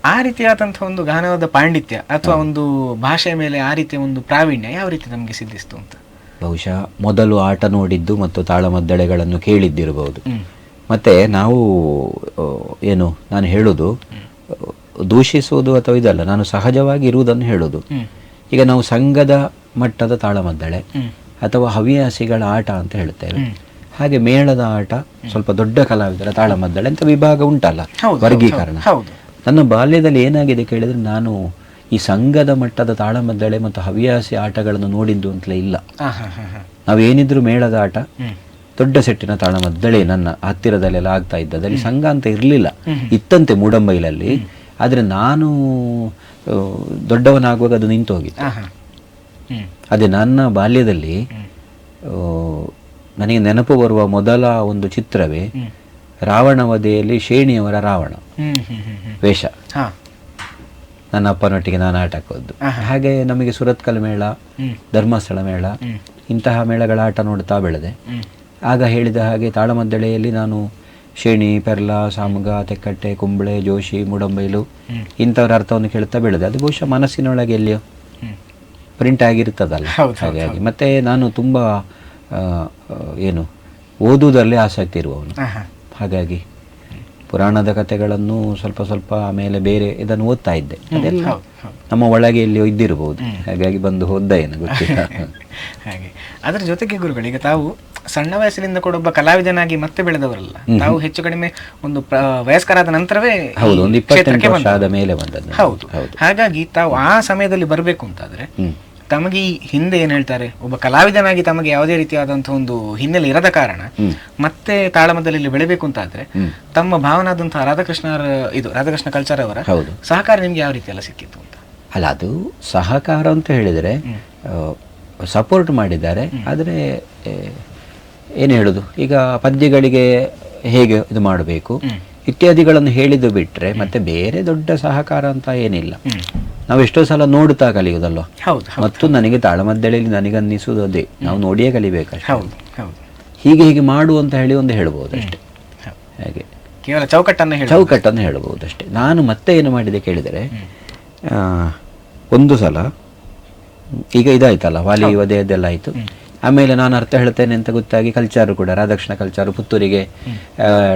ಆ ರೀತಿಯಾದಂತಹ ಒಂದು ಗಾನವಾದ ಪಾಂಡಿತ್ಯ ಅಥವಾ ಒಂದು ಭಾಷೆಯ ಮೇಲೆ ಆ ರೀತಿಯ ಒಂದು ಪ್ರಾವೀಣ್ಯ ಯಾವ ರೀತಿ ನಮಗೆ ಸಿದ್ಧಿಸ್ತು ಅಂತ? ಬಹುಶಃ ಮೊದಲು ಆಟ ನೋಡಿದ್ದು ಮತ್ತು ತಾಳಮದ್ದಳೆಗಳನ್ನು ಕೇಳಿದ್ದಿರಬಹುದು. ಮತ್ತೆ ನಾವು ಏನು ನಾನು ಹೇಳೋದು ದೂಷಿಸೋದು ದೂಷಿಸುವುದು ಅಥವಾ ಇದಲ್ಲ ನಾನು ಸಹಜವಾಗಿ ಇರುವುದನ್ನು ಹೇಳೋದು. ಈಗ ನಾವು ಸಂಘದ ಮಟ್ಟದ ತಾಳಮದ್ದಳೆ ಅಥವಾ ಹವ್ಯಾಸಿಗಳ ಆಟ ಅಂತ ಹೇಳುತ್ತೇವೆ. ಹಾಗೆ ಮೇಳದ ಆಟ ಸ್ವಲ್ಪ ದೊಡ್ಡ ಕಲಾವಿದರ ತಾಳಮದ್ದಳೆ ಅಂತ ವಿಭಾಗ ಉಂಟಲ್ಲ? ವರ್ಗೀಕರಣ. ಹೌದು. ನನ್ನ ಬಾಲ್ಯದಲ್ಲಿ ಏನಾಗಿದೆ ಕೇಳಿದ್ರೆ ನಾನು ಈ ಸಂಘದ ಮಟ್ಟದ ತಾಳಮದ್ದಳೆ ಮತ್ತು ಹವ್ಯಾಸಿ ಆಟಗಳನ್ನು ನೋಡಿದ್ದು ಅಂತಲೇ ಇಲ್ಲ. ನಾವೇನಿದ್ರು ಮೇಳದ ಆಟ ದೊಡ್ಡ ಸೆಟ್ಟಿನ ತಾಳಮದ್ದಳೆ ನನ್ನ ಹತ್ತಿರದಲ್ಲೆಲ್ಲ ಆಗ್ತಾ ಇದ್ದದಲ್ಲಿ ಸಂಘ ಅಂತ ಇರಲಿಲ್ಲ. ಇತ್ತಂತೆ ಮೂಡಂಬೈಲಲ್ಲಿ. ಆದರೆ ನಾನು ದೊಡ್ಡವನಾಗುವಾಗ ಅದು ನಿಂತು ಹೋಗಿತ್ತು ಅದೇ ನನ್ನ ಬಾಲ್ಯದಲ್ಲಿ ನನಗೆ ನೆನಪು ಬರುವ ಮೊದಲ ಒಂದು ಚಿತ್ರವೇ. ರಾವಣವಧೆಯಲ್ಲಿ ಶೇಣಿಯವರ ರಾವಣ. ವಧೆಯಲ್ಲಿ ಶ್ರೇಣಿಯವರ ಹ್ಮ್ ವೇಷ. ಹಾ. ನನ್ನ ಅಪ್ಪನೊಟ್ಟಿಗೆ ನಾನು ಆಟ ಹಾಕೋದು ಹಾಗೆ ನಮಗೆ ಸುರತ್ಕಲ್ ಮೇಳ ಧರ್ಮಸ್ಥಳ ಮೇಳ ಇಂತಹ ಮೇಳಗಳ ಆಟ ನೋಡ್ತಾ ಬೆಳೆದೆ. ಆಗ ಹೇಳಿದ ಹಾಗೆ ತಾಳಮದ್ದಳೆಯಲ್ಲಿ ನಾನು ಶೇಣಿ ಪೆರ್ಲ ಸಾಮಗ ತೆಕ್ಕಟ್ಟೆ ಕುಂಬಳೆ ಜೋಶಿ ಮೂಡಂಬೈಲು ಇಂಥವ್ರ ಅರ್ಥವನ್ನು ಕೇಳ್ತಾ ಬೆಳೆದೆ. ಅದು ಬಹುಶಃ ಮನಸ್ಸಿನೊಳಗೆ ಎಲ್ಲಿಯೋ ಪ್ರಿಂಟ್ ಆಗಿರ್ತದಲ್ಲ ಹಾಗಾಗಿ ಮತ್ತೆ ನಾನು ತುಂಬ ಏನು ಓದುವುದರಲ್ಲಿ ಆಸಕ್ತಿ ಇರುವವನು. ಹಾಗಾಗಿ ಪುರಾಣದ ಕಥೆಗಳನ್ನು ಸ್ವಲ್ಪ ಸ್ವಲ್ಪ ಆಮೇಲೆ ಬೇರೆ ಇದನ್ನು ಓದ್ತಾ ಇದ್ದೆ. ಅದೆಲ್ಲ ನಮ್ಮ ಒಳಗೆ ಇಲ್ಲಿ ಇದ್ದಿರಬಹುದು ಹಾಗಾಗಿ ಬಂದು ಹೋದ ಏನು ಗೊತ್ತಿಲ್ಲ. ಹಾಗೆ. ಅದರ ಜೊತೆಗೆ ಗುರುಗಳು ಈಗ ತಾವು ಸಣ್ಣ ವಯಸ್ಸಿನಿಂದ ಕೂಡ ಒಬ್ಬ ಕಲಾವಿದನಾಗಿ ಮತ್ತೆ ಬೆಳೆದವರಲ್ಲ. ತಾವು ಹೆಚ್ಚು ಕಡಿಮೆ ಒಂದು ವಯಸ್ಕರಾದ ನಂತರವೇ ಹೌದು ಒಂದು ಇಪ್ಪತ್ತೆಂಟು ವರ್ಷ ಆದ ಮೇಲೆ ಬಂದದ್ದು. ಹೌದು. ಹಾಗಾಗಿ ತಾವು ಆ ಸಮಯದಲ್ಲಿ ಬರಬೇಕು ಅಂತಾದ್ರೆ ತಮಗೆ ಈ ಹಿಂದೆ ಏನ್ ಹೇಳ್ತಾರೆ ಒಬ್ಬ ಕಲಾವಿದನಾಗಿ ತಮಗೆ ಯಾವುದೇ ರೀತಿಯಾದಂತಹ ಒಂದು ಹಿನ್ನೆಲೆ ಇರದ ಕಾರಣ. ಮತ್ತೆ ತಾಳಮದಲ್ಲಿ ಬೆಳಿಬೇಕು ಅಂತ ಆದ್ರೆ ತಮ್ಮ ಭಾವನಾದಂತಹ ರಾಧಾಕೃಷ್ಣ ಇದು ರಾಧಾಕೃಷ್ಣ ಕಲ್ಚರ್ ಅವರ ಹೌದು. ಸಹಕಾರ ನಿಮ್ಗೆ ಯಾವ ರೀತಿ ಎಲ್ಲ ಸಿಕ್ಕಿತ್ತು ಅಂತ? ಅಲ್ಲ ಅದು ಸಹಕಾರ ಅಂತ ಹೇಳಿದರೆ ಸಪೋರ್ಟ್ ಮಾಡಿದ್ದಾರೆ ಆದರೆ ಏನು ಹೇಳೋದು? ಈಗ ಪದ್ಯಗಳಿಗೆ ಹೇಗೆ ಇದು ಮಾಡಬೇಕು. ಇತ್ಯಾದಿಗಳನ್ನು ಹೇಳಿದ್ದು ಬಿಟ್ಟರೆ ಮತ್ತೆ ಬೇರೆ ದೊಡ್ಡ ಸಹಕಾರ ಅಂತ ಏನಿಲ್ಲ. ನಾವು ಎಷ್ಟೋ ಸಲ ನೋಡುತ್ತಾ ಕಲಿಯುವುದಲ್ವ? ಹೌದು ಮತ್ತು ನನಗೆ ತಾಳಮದ್ದಳೆಯಲ್ಲಿ ನನಗನ್ನಿಸುವುದು ಅದೇ. ನಾವು ನೋಡಿಯೇ ಕಲಿಬೇಕಷ್ಟೇ. ಹೌದು ಹೀಗೆ ಹೀಗೆ ಮಾಡು ಅಂತ ಹೇಳಿ ಒಂದು ಹೇಳ್ಬೋದು ಅಷ್ಟೇ. ಹಾಗೆ. ಕೇವಲ ಚೌಕಟ್ಟನ್ನ ಚೌಕಟ್ಟನ್ನು ಹೇಳ್ಬೋದು ಅಷ್ಟೇ. ನಾನು ಮತ್ತೆ ಏನು ಮಾಡಿದೆ ಕೇಳಿದರೆ ಆ, ಒಂದು ಸಲ ಈಗ ಇದಾಯ್ತಲ್ಲ ವಾಲಿ ವಧೆಯದೆಲ್ಲ ಆಯಿತು. ಆಮೇಲೆ ನಾನು ಅರ್ಥ ಹೇಳ್ತೇನೆ ಅಂತ ಗೊತ್ತಾಗಿ ಕಲ್ಚಾರು ಕೂಡ ರಾಧಾಕೃಷ್ಣ ಕಲ್ಚಾರು ಪುತ್ತೂರಿಗೆ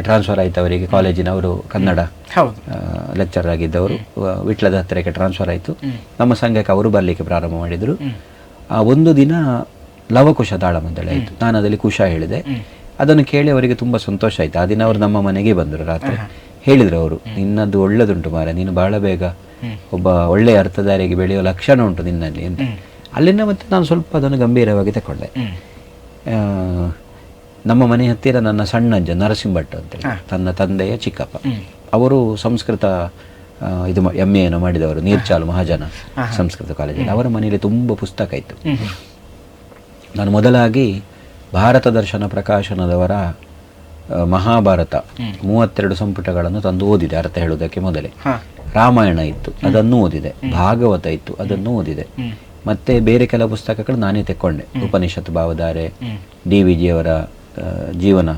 ಟ್ರಾನ್ಸ್ಫರ್ ಆಯ್ತು ಅವರಿಗೆ ಕಾಲೇಜಿನವರು ಕನ್ನಡ ಲೆಕ್ಚರ್ ಆಗಿದ್ದವರು ವಿಟ್ಲದ ಹತ್ತಿರಕ್ಕೆ ಟ್ರಾನ್ಸ್ಫರ್ ಆಯಿತು. ನಮ್ಮ ಸಂಘಕ್ಕೆ ಅವರು ಬರಲಿಕ್ಕೆ ಪ್ರಾರಂಭ ಮಾಡಿದರು. ಆ ಒಂದು ದಿನ ಲವಕುಶ ತಾಳಮದ್ದಳೆ ಆಯಿತು. ನಾನು ಅದರಲ್ಲಿ ಕುಶ ಹೇಳಿದೆ. ಅದನ್ನು ಕೇಳಿ ಅವರಿಗೆ ತುಂಬ ಸಂತೋಷ ಆಯಿತು. ಆ ದಿನ ಅವರು ನಮ್ಮ ಮನೆಗೆ ಬಂದರು ರಾತ್ರಿ. ಹೇಳಿದರು ಅವರು ನಿನ್ನದು ಒಳ್ಳೆದುಂಟು ಮಾರ ನೀನು ಬಹಳ ಬೇಗ ಒಬ್ಬ ಒಳ್ಳೆಯ ಅರ್ಥಧಾರಿಗೆ ಬೆಳೆಯುವ ಲಕ್ಷಣ ಉಂಟು ನಿನ್ನಲ್ಲಿ ಅಂತ. ಅಲ್ಲಿಂದ ಮತ್ತೆ ನಾನು ಸ್ವಲ್ಪ ಅದನ್ನು ಗಂಭೀರವಾಗಿ ತಗೊಂಡೆ ಆ, ನಮ್ಮ ಮನೆ ಹತ್ತಿರ ನನ್ನ ಸಣ್ಣಜ್ಜ ನರಸಿಂಹಭಟ್ ಅಂತೇಳಿ ತನ್ನ ತಂದೆಯ ಚಿಕ್ಕಪ್ಪ. ಅವರು ಸಂಸ್ಕೃತ ಇದು ಎಂ ಎಯನ್ನು ಮಾಡಿದವರು ನೀರ್ಚಾಲು ಮಹಾಜನ ಸಂಸ್ಕೃತ ಕಾಲೇಜಲ್ಲಿ. ಅವರ ಮನೆಯಲ್ಲಿ ತುಂಬ ಪುಸ್ತಕ ಇತ್ತು. ನಾನು ಮೊದಲಾಗಿ ಭಾರತ ದರ್ಶನ ಪ್ರಕಾಶನದವರ ಮಹಾಭಾರತ ಮೂವತ್ತೆರಡು ಸಂಪುಟಗಳನ್ನು ತಂದು ಓದಿದೆ ಅರ್ಥ ಹೇಳುವುದಕ್ಕೆ ಮೊದಲೇ. ರಾಮಾಯಣ ಇತ್ತು ಅದನ್ನು ಓದಿದೆ ಭಾಗವತ ಇತ್ತು ಅದನ್ನು ಓದಿದೆ. ಮತ್ತೆ ಬೇರೆ ಕೆಲವು ಪುಸ್ತಕಗಳು ನಾನೇ ತೆಕ್ಕೊಂಡೆ. ಉಪನಿಷತ್ ಭಾವಧಾರೆ ಡಿ ವಿ ಜಿಯವರ ಜೀವನ.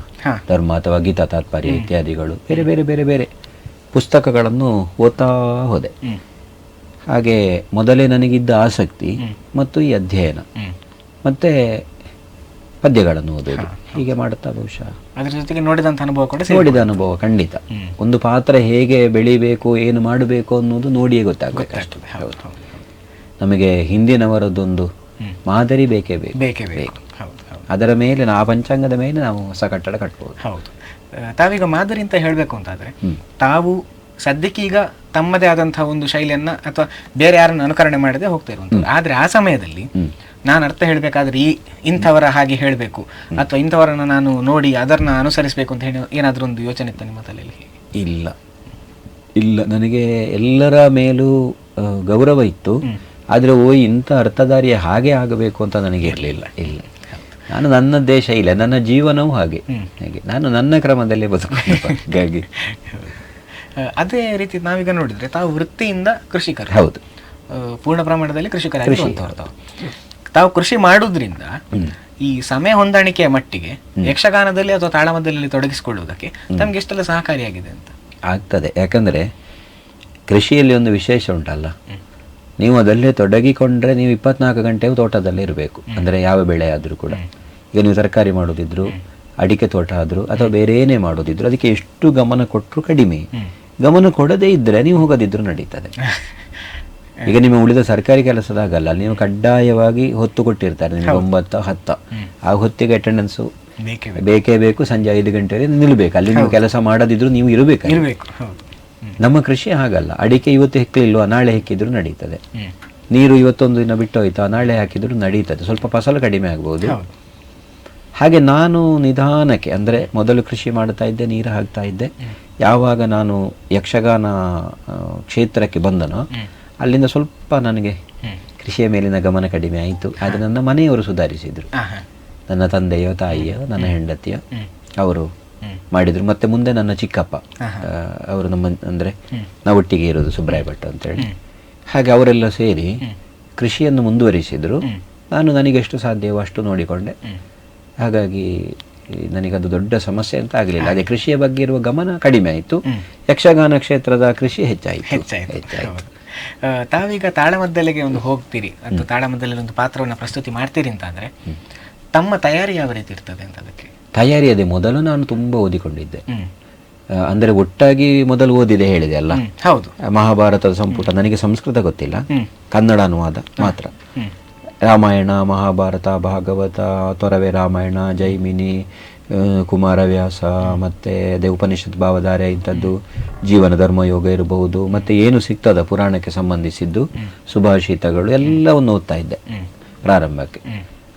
ಧರ್ಮ ಅಥವಾ ಗೀತಾ ತಾತ್ಪರ್ಯ ಇತ್ಯಾದಿಗಳು ಬೇರೆ ಬೇರೆ ಬೇರೆ ಬೇರೆ ಪುಸ್ತಕಗಳನ್ನು ಓದ್ತಾ ಹೋದೆ. ಹಾಗೆ ಮೊದಲೇ ನನಗಿದ್ದ ಆಸಕ್ತಿ ಮತ್ತು ಈ ಅಧ್ಯಯನ. ಮತ್ತೆ ಪದ್ಯಗಳನ್ನು ಓದೋದು ಹೀಗೆ ಮಾಡುತ್ತಾ ಬಹುಶಃ. ಅದ್ರ ಜೊತೆಗೆ ನೋಡಿದಂತ ಅನುಭವ ಕೂಡ ನೋಡಿದ ಅನುಭವ ಖಂಡಿತ. ಒಂದು ಪಾತ್ರ ಹೇಗೆ ಬೆಳಿಬೇಕು ಏನು ಮಾಡಬೇಕು ಅನ್ನೋದು ನೋಡಿಯೇ. ಹೌದು ಹೌದು. ನಮಗೆ ಹಿಂದಿನವರದ್ದೊಂದು ಮಾದರಿ ಬೇಕೇ ಬೇಕು. ಬೇಕೇ ಬೇಕು. ಅದರ ಮೇಲೆ ಆ ಪಂಚಾಂಗದ ಮೇಲೆ ನಾವು ಹೊಸ ಕಟ್ಟಡ ಕಟ್ಬೋದು. ಹೌದು. ತಾವೀಗ ಮಾದರಿ ಅಂತ ಹೇಳಬೇಕು ಅಂತಾದ್ರೆ ತಾವು ತಾವು ಈಗ ತಮ್ಮದೇ ಆದಂತಹ ಒಂದು ಶೈಲಿಯನ್ನ ಅಥವಾ ಬೇರೆ ಯಾರನ್ನು ಅನುಕರಣೆ ಮಾಡದೆ ಹೋಗ್ತಾ ಇರುವಂತ ಆದ್ರೆ ಆ ಸಮಯದಲ್ಲಿ ನಾನು ಅರ್ಥ ಹೇಳಬೇಕಾದ್ರೆ ಈ ಇಂಥವರ ಹಾಗೆ ಹೇಳಬೇಕು. ಅಥವಾ ಇಂಥವರನ್ನ ನಾನು ನೋಡಿ ಅದನ್ನ ಅನುಸರಿಸಬೇಕು ಅಂತ ಹೇಳಿ ಏನಾದ್ರೂ ಒಂದು ಯೋಚನೆ ಇತ್ತು ನಿಮ್ಮ ತಲೆಯಲ್ಲಿ? ಇಲ್ಲ. ಇಲ್ಲ. ನನಗೆ ಎಲ್ಲರ ಮೇಲೂ ಗೌರವ ಇತ್ತು. ಆದರೆ ಓ ಇಂಥ ಅರ್ಥಧಾರಿಯ ಹಾಗೆ ಆಗಬೇಕು ಅಂತ ನನಗೆ ಇರಲಿಲ್ಲ. ಇಲ್ಲ. ನಾನು ನನ್ನ ದೇಶ ಇಲ್ಲ ನನ್ನ ಜೀವನವೂ ಹಾಗೆ. ಹಾಗೆ. ನಾನು ನನ್ನ ಕ್ರಮದಲ್ಲೇ ಬದುಕು ಹಾಗಾಗಿ. ಅದೇ ರೀತಿ ನಾವೀಗ ನೋಡಿದರೆ ತಾವು ವೃತ್ತಿಯಿಂದ ಕೃಷಿಕರು. ಹೌದು. ಪೂರ್ಣ ಪ್ರಮಾಣದಲ್ಲಿ ಕೃಷಿಕರಾಗಿ ತಾವು. ತಾವು ಕೃಷಿ ಮಾಡೋದ್ರಿಂದ ಈ ಸಮಯ ಹೊಂದಾಣಿಕೆಯ ಮಟ್ಟಿಗೆ ಯಕ್ಷಗಾನದಲ್ಲಿ ಅಥವಾ ತಾಳಮದಲ್ಲಿ ತೊಡಗಿಸಿಕೊಳ್ಳುವುದಕ್ಕೆ ತಮ್ಗೆ ಎಷ್ಟೆಲ್ಲ ಸಹಕಾರಿಯಾಗಿದೆ ಅಂತ? ಆಗ್ತದೆ. ಯಾಕಂದರೆ ಕೃಷಿಯಲ್ಲಿ ಒಂದು ವಿಶೇಷ ಉಂಟಲ್ಲ. ನೀವು ಅದಲ್ಲೇ ತೊಡಗಿಕೊಂಡ್ರೆ ನೀವು ಇಪ್ಪತ್ನಾಲ್ಕು ಗಂಟೆ ತೋಟದಲ್ಲೇ ಇರಬೇಕು. ಅಂದರೆ ಯಾವ ಬೆಳೆ ಆದರೂ ಕೂಡ. ಈಗ ನೀವು ತರಕಾರಿ ಮಾಡೋದಿದ್ರು ಅಡಿಕೆ ತೋಟ ಆದರೂ ಅಥವಾ ಬೇರೆ ಏನೇ ಮಾಡೋದಿದ್ರು ಅದಕ್ಕೆ ಎಷ್ಟು ಗಮನ ಕೊಟ್ಟರು ಕಡಿಮೆ. ಗಮನ ಕೊಡದೇ ಇದ್ದರೆ ನೀವು ಹೋಗದಿದ್ರು ನಡೀತದೆ. ಈಗ ನಿಮ್ಮ ಉಳಿದ ಸರ್ಕಾರಿ ಕೆಲಸದಾಗಲ್ಲ ನೀವು ಕಡ್ಡಾಯವಾಗಿ ಹೊತ್ತು ಕೊಟ್ಟಿರ್ತಾರೆ ನಿಮ್ಗೆ ಒಂಬತ್ತು ಹತ್ತ. ಆ ಹೊತ್ತಿಗೆ ಅಟೆಂಡೆನ್ಸು ಬೇಕೇ ಬೇಕೇ. ಸಂಜೆ ಐದು ಗಂಟೆಗೆ ನಿಲ್ಬೇಕು ಅಲ್ಲಿ ನೀವು ಕೆಲಸ ಮಾಡದಿದ್ರು ನೀವು ಇರಬೇಕು ನಮ್ಮ ಕೃಷಿ ಹಾಗಲ್ಲ. ಅಡಿಕೆ ಇವತ್ತು ಹೆಕ್ಕಲಿಲ್ವಾ ನಾಳೆ ಹೆಕ್ಕಿದ್ರು ನಡೀತದೆ. ನೀರು ಇವತ್ತೊಂದು ದಿನ ಬಿಟ್ಟು ಹೋಯ್ತಾ ನಾಳೆ ಹಾಕಿದ್ರು ನಡೀತದೆ. ಸ್ವಲ್ಪ ಫಸಲು ಕಡಿಮೆ ಆಗ್ಬೋದು. ಹಾಗೆ ನಾನು ನಿಧಾನಕ್ಕೆ ಅಂದರೆ ಮೊದಲು ಕೃಷಿ ಮಾಡ್ತಾ ಇದ್ದೆ ನೀರು ಹಾಕ್ತಾ ಇದ್ದೆ. ಯಾವಾಗ ನಾನು ಯಕ್ಷಗಾನ ಕ್ಷೇತ್ರಕ್ಕೆ ಬಂದನೋ ಅಲ್ಲಿಂದ ಸ್ವಲ್ಪ ನನಗೆ ಕೃಷಿಯ ಮೇಲಿನ ಗಮನ ಕಡಿಮೆ ಆಯಿತು. ಆದರೆ ನನ್ನ ಮನೆಯವರು ಸುಧಾರಿಸಿದರು. ನನ್ನ ತಂದೆಯೋ ತಾಯಿಯೋ ನನ್ನ ಹೆಂಡತಿಯೋ ಅವರು. ಮಾಡಿದರು. ಮತ್ತೆ ಮುಂದೆ ನನ್ನ ಚಿಕ್ಕಪ್ಪ ಅವರು ನಮ್ಮ ಅಂದರೆ ನಾವು ಒಟ್ಟಿಗೆ ಇರೋದು ಸುಬ್ರಾಯ ಭಟ್ ಅಂತೇಳಿ ಹಾಗೆ ಅವರೆಲ್ಲ ಸೇರಿ ಕೃಷಿಯನ್ನು ಮುಂದುವರಿಸಿದ್ರು. ನಾನು ನನಗೆಷ್ಟು ಸಾಧ್ಯವೋ ಅಷ್ಟು ನೋಡಿಕೊಂಡೆ. ಹಾಗಾಗಿ ನನಗದು ದೊಡ್ಡ ಸಮಸ್ಯೆ ಅಂತ ಆಗಲಿಲ್ಲ. ಅದೇ ಕೃಷಿಯ ಬಗ್ಗೆ ಇರುವ ಗಮನ ಕಡಿಮೆ ಆಯಿತು. ಯಕ್ಷಗಾನ ಕ್ಷೇತ್ರದ ಕೃಷಿ ಹೆಚ್ಚಾಯಿತು. ಹೆಚ್ಚಾಯ್ತು. ತಾವೀಗ ತಾಳಮದ್ದಲೆಗೆ ಒಂದು ಹೋಗ್ತೀರಿ. ಅಥವಾ ತಾಳಮದ್ದಲೆಗೆ ಒಂದು ಪಾತ್ರವನ್ನು ಪ್ರಸ್ತುತಿ ಮಾಡ್ತೀರಿ ಅಂತ ಅಂದ್ರೆ ತಮ್ಮ ತಯಾರಿ ಯಾವ ರೀತಿ ಇರ್ತದೆ ಅಂತ ಅದಕ್ಕೆ? ತಯಾರಿ ಅದೇ ಮೊದಲು ನಾನು ತುಂಬಾ ಓದಿಕೊಂಡಿದ್ದೆ. ಅಂದ್ರೆ ಒಟ್ಟಾಗಿ ಮೊದಲು ಓದಿದೆ ಹೇಳಿದೆ ಅಲ್ಲ? ಹೌದು. ಮಹಾಭಾರತದ ಸಂಪುಟ ನನಗೆ ಸಂಸ್ಕೃತ ಗೊತ್ತಿಲ್ಲ. ಕನ್ನಡ ಅನುವಾದ ಮಾತ್ರ. ರಾಮಾಯಣ ಮಹಾಭಾರತ ಭಾಗವತ ತೊರವೆ ರಾಮಾಯಣ ಜೈಮಿನಿ ಕುಮಾರವ್ಯಾಸ ಮತ್ತೆ ಅದೇ ಉಪನಿಷತ್ ಭಾವಧಾರೆ ಇಂಥದ್ದು ಜೀವನ ಧರ್ಮಯೋಗ ಇರಬಹುದು ಮತ್ತೆ ಏನು ಸಿಗ್ತದ ಪುರಾಣಕ್ಕೆ ಸಂಬಂಧಿಸಿದ್ದು ಸುಭಾಷಿತಗಳು ಎಲ್ಲವನ್ನು ಓದ್ತಾ ಇದ್ದೆ ಪ್ರಾರಂಭಕ್ಕೆ.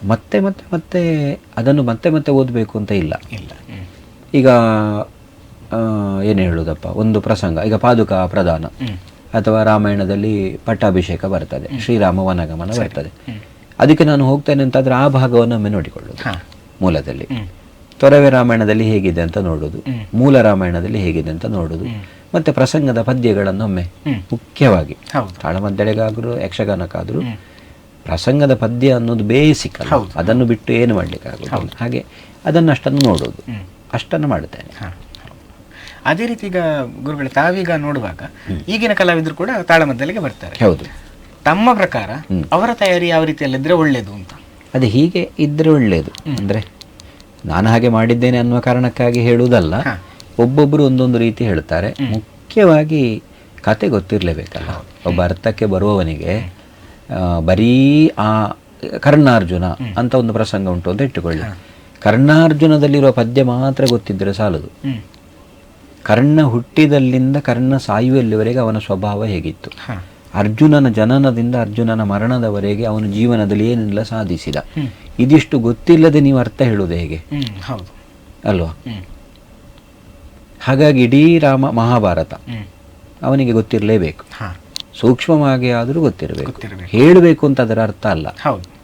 ಮತ್ತೆ ಮತ್ತೆ ಮತ್ತೆ ಅದನ್ನು ಮತ್ತೆ ಮತ್ತೆ ಓದಬೇಕು ಅಂತ ಇಲ್ಲ. ಇಲ್ಲ. ಈಗ ಆ, ಏನು ಹೇಳುವುದಪ್ಪ ಒಂದು ಪ್ರಸಂಗ. ಈಗ ಪಾದುಕ ಪ್ರಧಾನ. ಅಥವಾ ರಾಮಾಯಣದಲ್ಲಿ ಪಟ್ಟಾಭಿಷೇಕ ಬರ್ತದೆ. ಶ್ರೀರಾಮ ವನಗಮನ ಬರ್ತದೆ. ಅದಕ್ಕೆ ನಾನು ಹೋಗ್ತೇನೆ ಅಂತಾದ್ರೆ ಆ ಭಾಗವನ್ನು ಒಮ್ಮೆ ನೋಡಿಕೊಳ್ಳೋದು. ಮೂಲದಲ್ಲಿ. ತೊರವೆ ರಾಮಾಯಣದಲ್ಲಿ ಹೇಗಿದೆ ಅಂತ ನೋಡುದು. ಮೂಲ ರಾಮಾಯಣದಲ್ಲಿ ಹೇಗಿದೆ ಅಂತ ನೋಡುದು. ಮತ್ತೆ ಪ್ರಸಂಗದ ಪದ್ಯಗಳನ್ನೊಮ್ಮೆ ಮುಖ್ಯವಾಗಿ ತಾಳಮದ್ದಳೆಗಾದರೂ ಯಕ್ಷಗಾನಕ್ಕಾದರೂ ಪ್ರಸಂಗದ ಪದ್ಯ ಅನ್ನೋದು ಬೇಸಿಕ್ ಅದನ್ನು ಬಿಟ್ಟು ಏನು ಮಾಡಲಿಕ್ಕಾಗುತ್ತೆ ಹಾಗೆ ಅದನ್ನು ಅಷ್ಟನ್ನು ನೋಡೋದು ಅಷ್ಟನ್ನು ಮಾಡುತ್ತೇನೆ. ಅದೇ ರೀತಿ ಈಗ ಗುರುಗಳು ತಾವೀಗ ನೋಡುವಾಗ ಈಗಿನ ಕಲಾವಿದರು ಕೂಡ ತಾಳಮದ್ದಲೆಗೆ ಬರ್ತಾರೆ. ಹೌದು. ತಮ್ಮ ಪ್ರಕಾರ ಅವರ ತಯಾರಿ ಯಾವ ರೀತಿಯಲ್ಲಿದ್ರೆ ಒಳ್ಳೇದು ಅಂತ? ಅದೇ ಹೀಗೆ ಇದ್ರೆ ಒಳ್ಳೆಯದು ಅಂದರೆ ನಾನು ಹಾಗೆ ಮಾಡಿದ್ದೇನೆ ಅನ್ನುವ ಕಾರಣಕ್ಕಾಗಿ ಹೇಳುವುದಲ್ಲ. ಒಬ್ಬೊಬ್ಬರು ಒಂದೊಂದು ರೀತಿ ಹೇಳ್ತಾರೆ. ಮುಖ್ಯವಾಗಿ ಕತೆ ಗೊತ್ತಿರಲೇಬೇಕಲ್ಲ. ಒಬ್ಬ ಅರ್ಥಕ್ಕೆ ಬರುವವನಿಗೆ ಬರೀ ಆ ಕರ್ಣಾರ್ಜುನ ಅಂತ ಒಂದು ಪ್ರಸಂಗ ಉಂಟು ಅಂತ ಇಟ್ಟುಕೊಳ್ಳಿ. ಕರ್ಣಾರ್ಜುನದಲ್ಲಿರುವ ಪದ್ಯ ಮಾತ್ರ ಗೊತ್ತಿದ್ದರೆ ಸಾಲದು. ಕರ್ಣ ಹುಟ್ಟಿದಲ್ಲಿಂದ ಕರ್ಣ ಸಾಯುವಲ್ಲಿವರೆಗೆ ಅವನ ಸ್ವಭಾವ ಹೇಗಿತ್ತು? ಅರ್ಜುನನ ಜನನದಿಂದ ಅರ್ಜುನನ ಮರಣದವರೆಗೆ ಅವನು ಜೀವನದಲ್ಲಿ ಏನೆಲ್ಲ ಸಾಧಿಸಿದ? ಇದಿಷ್ಟು ಗೊತ್ತಿಲ್ಲದೆ ನೀವು ಅರ್ಥ ಹೇಳುವುದು ಹೇಗೆ? ಅಲ್ವಾ? ಹಾಗಾಗಿ ಇಡೀ ರಾಮ ಮಹಾಭಾರತ ಅವನಿಗೆ ಗೊತ್ತಿರಲೇಬೇಕು. ಸೂಕ್ಷ್ಮವಾಗಿ ಆದರೂ ಗೊತ್ತಿರಬೇಕು. ಗೊತ್ತಿರಬೇಕು. ಹೇಳಬೇಕು ಅಂತ ಅದರ ಅರ್ಥ ಅಲ್ಲ. ಹೌದು.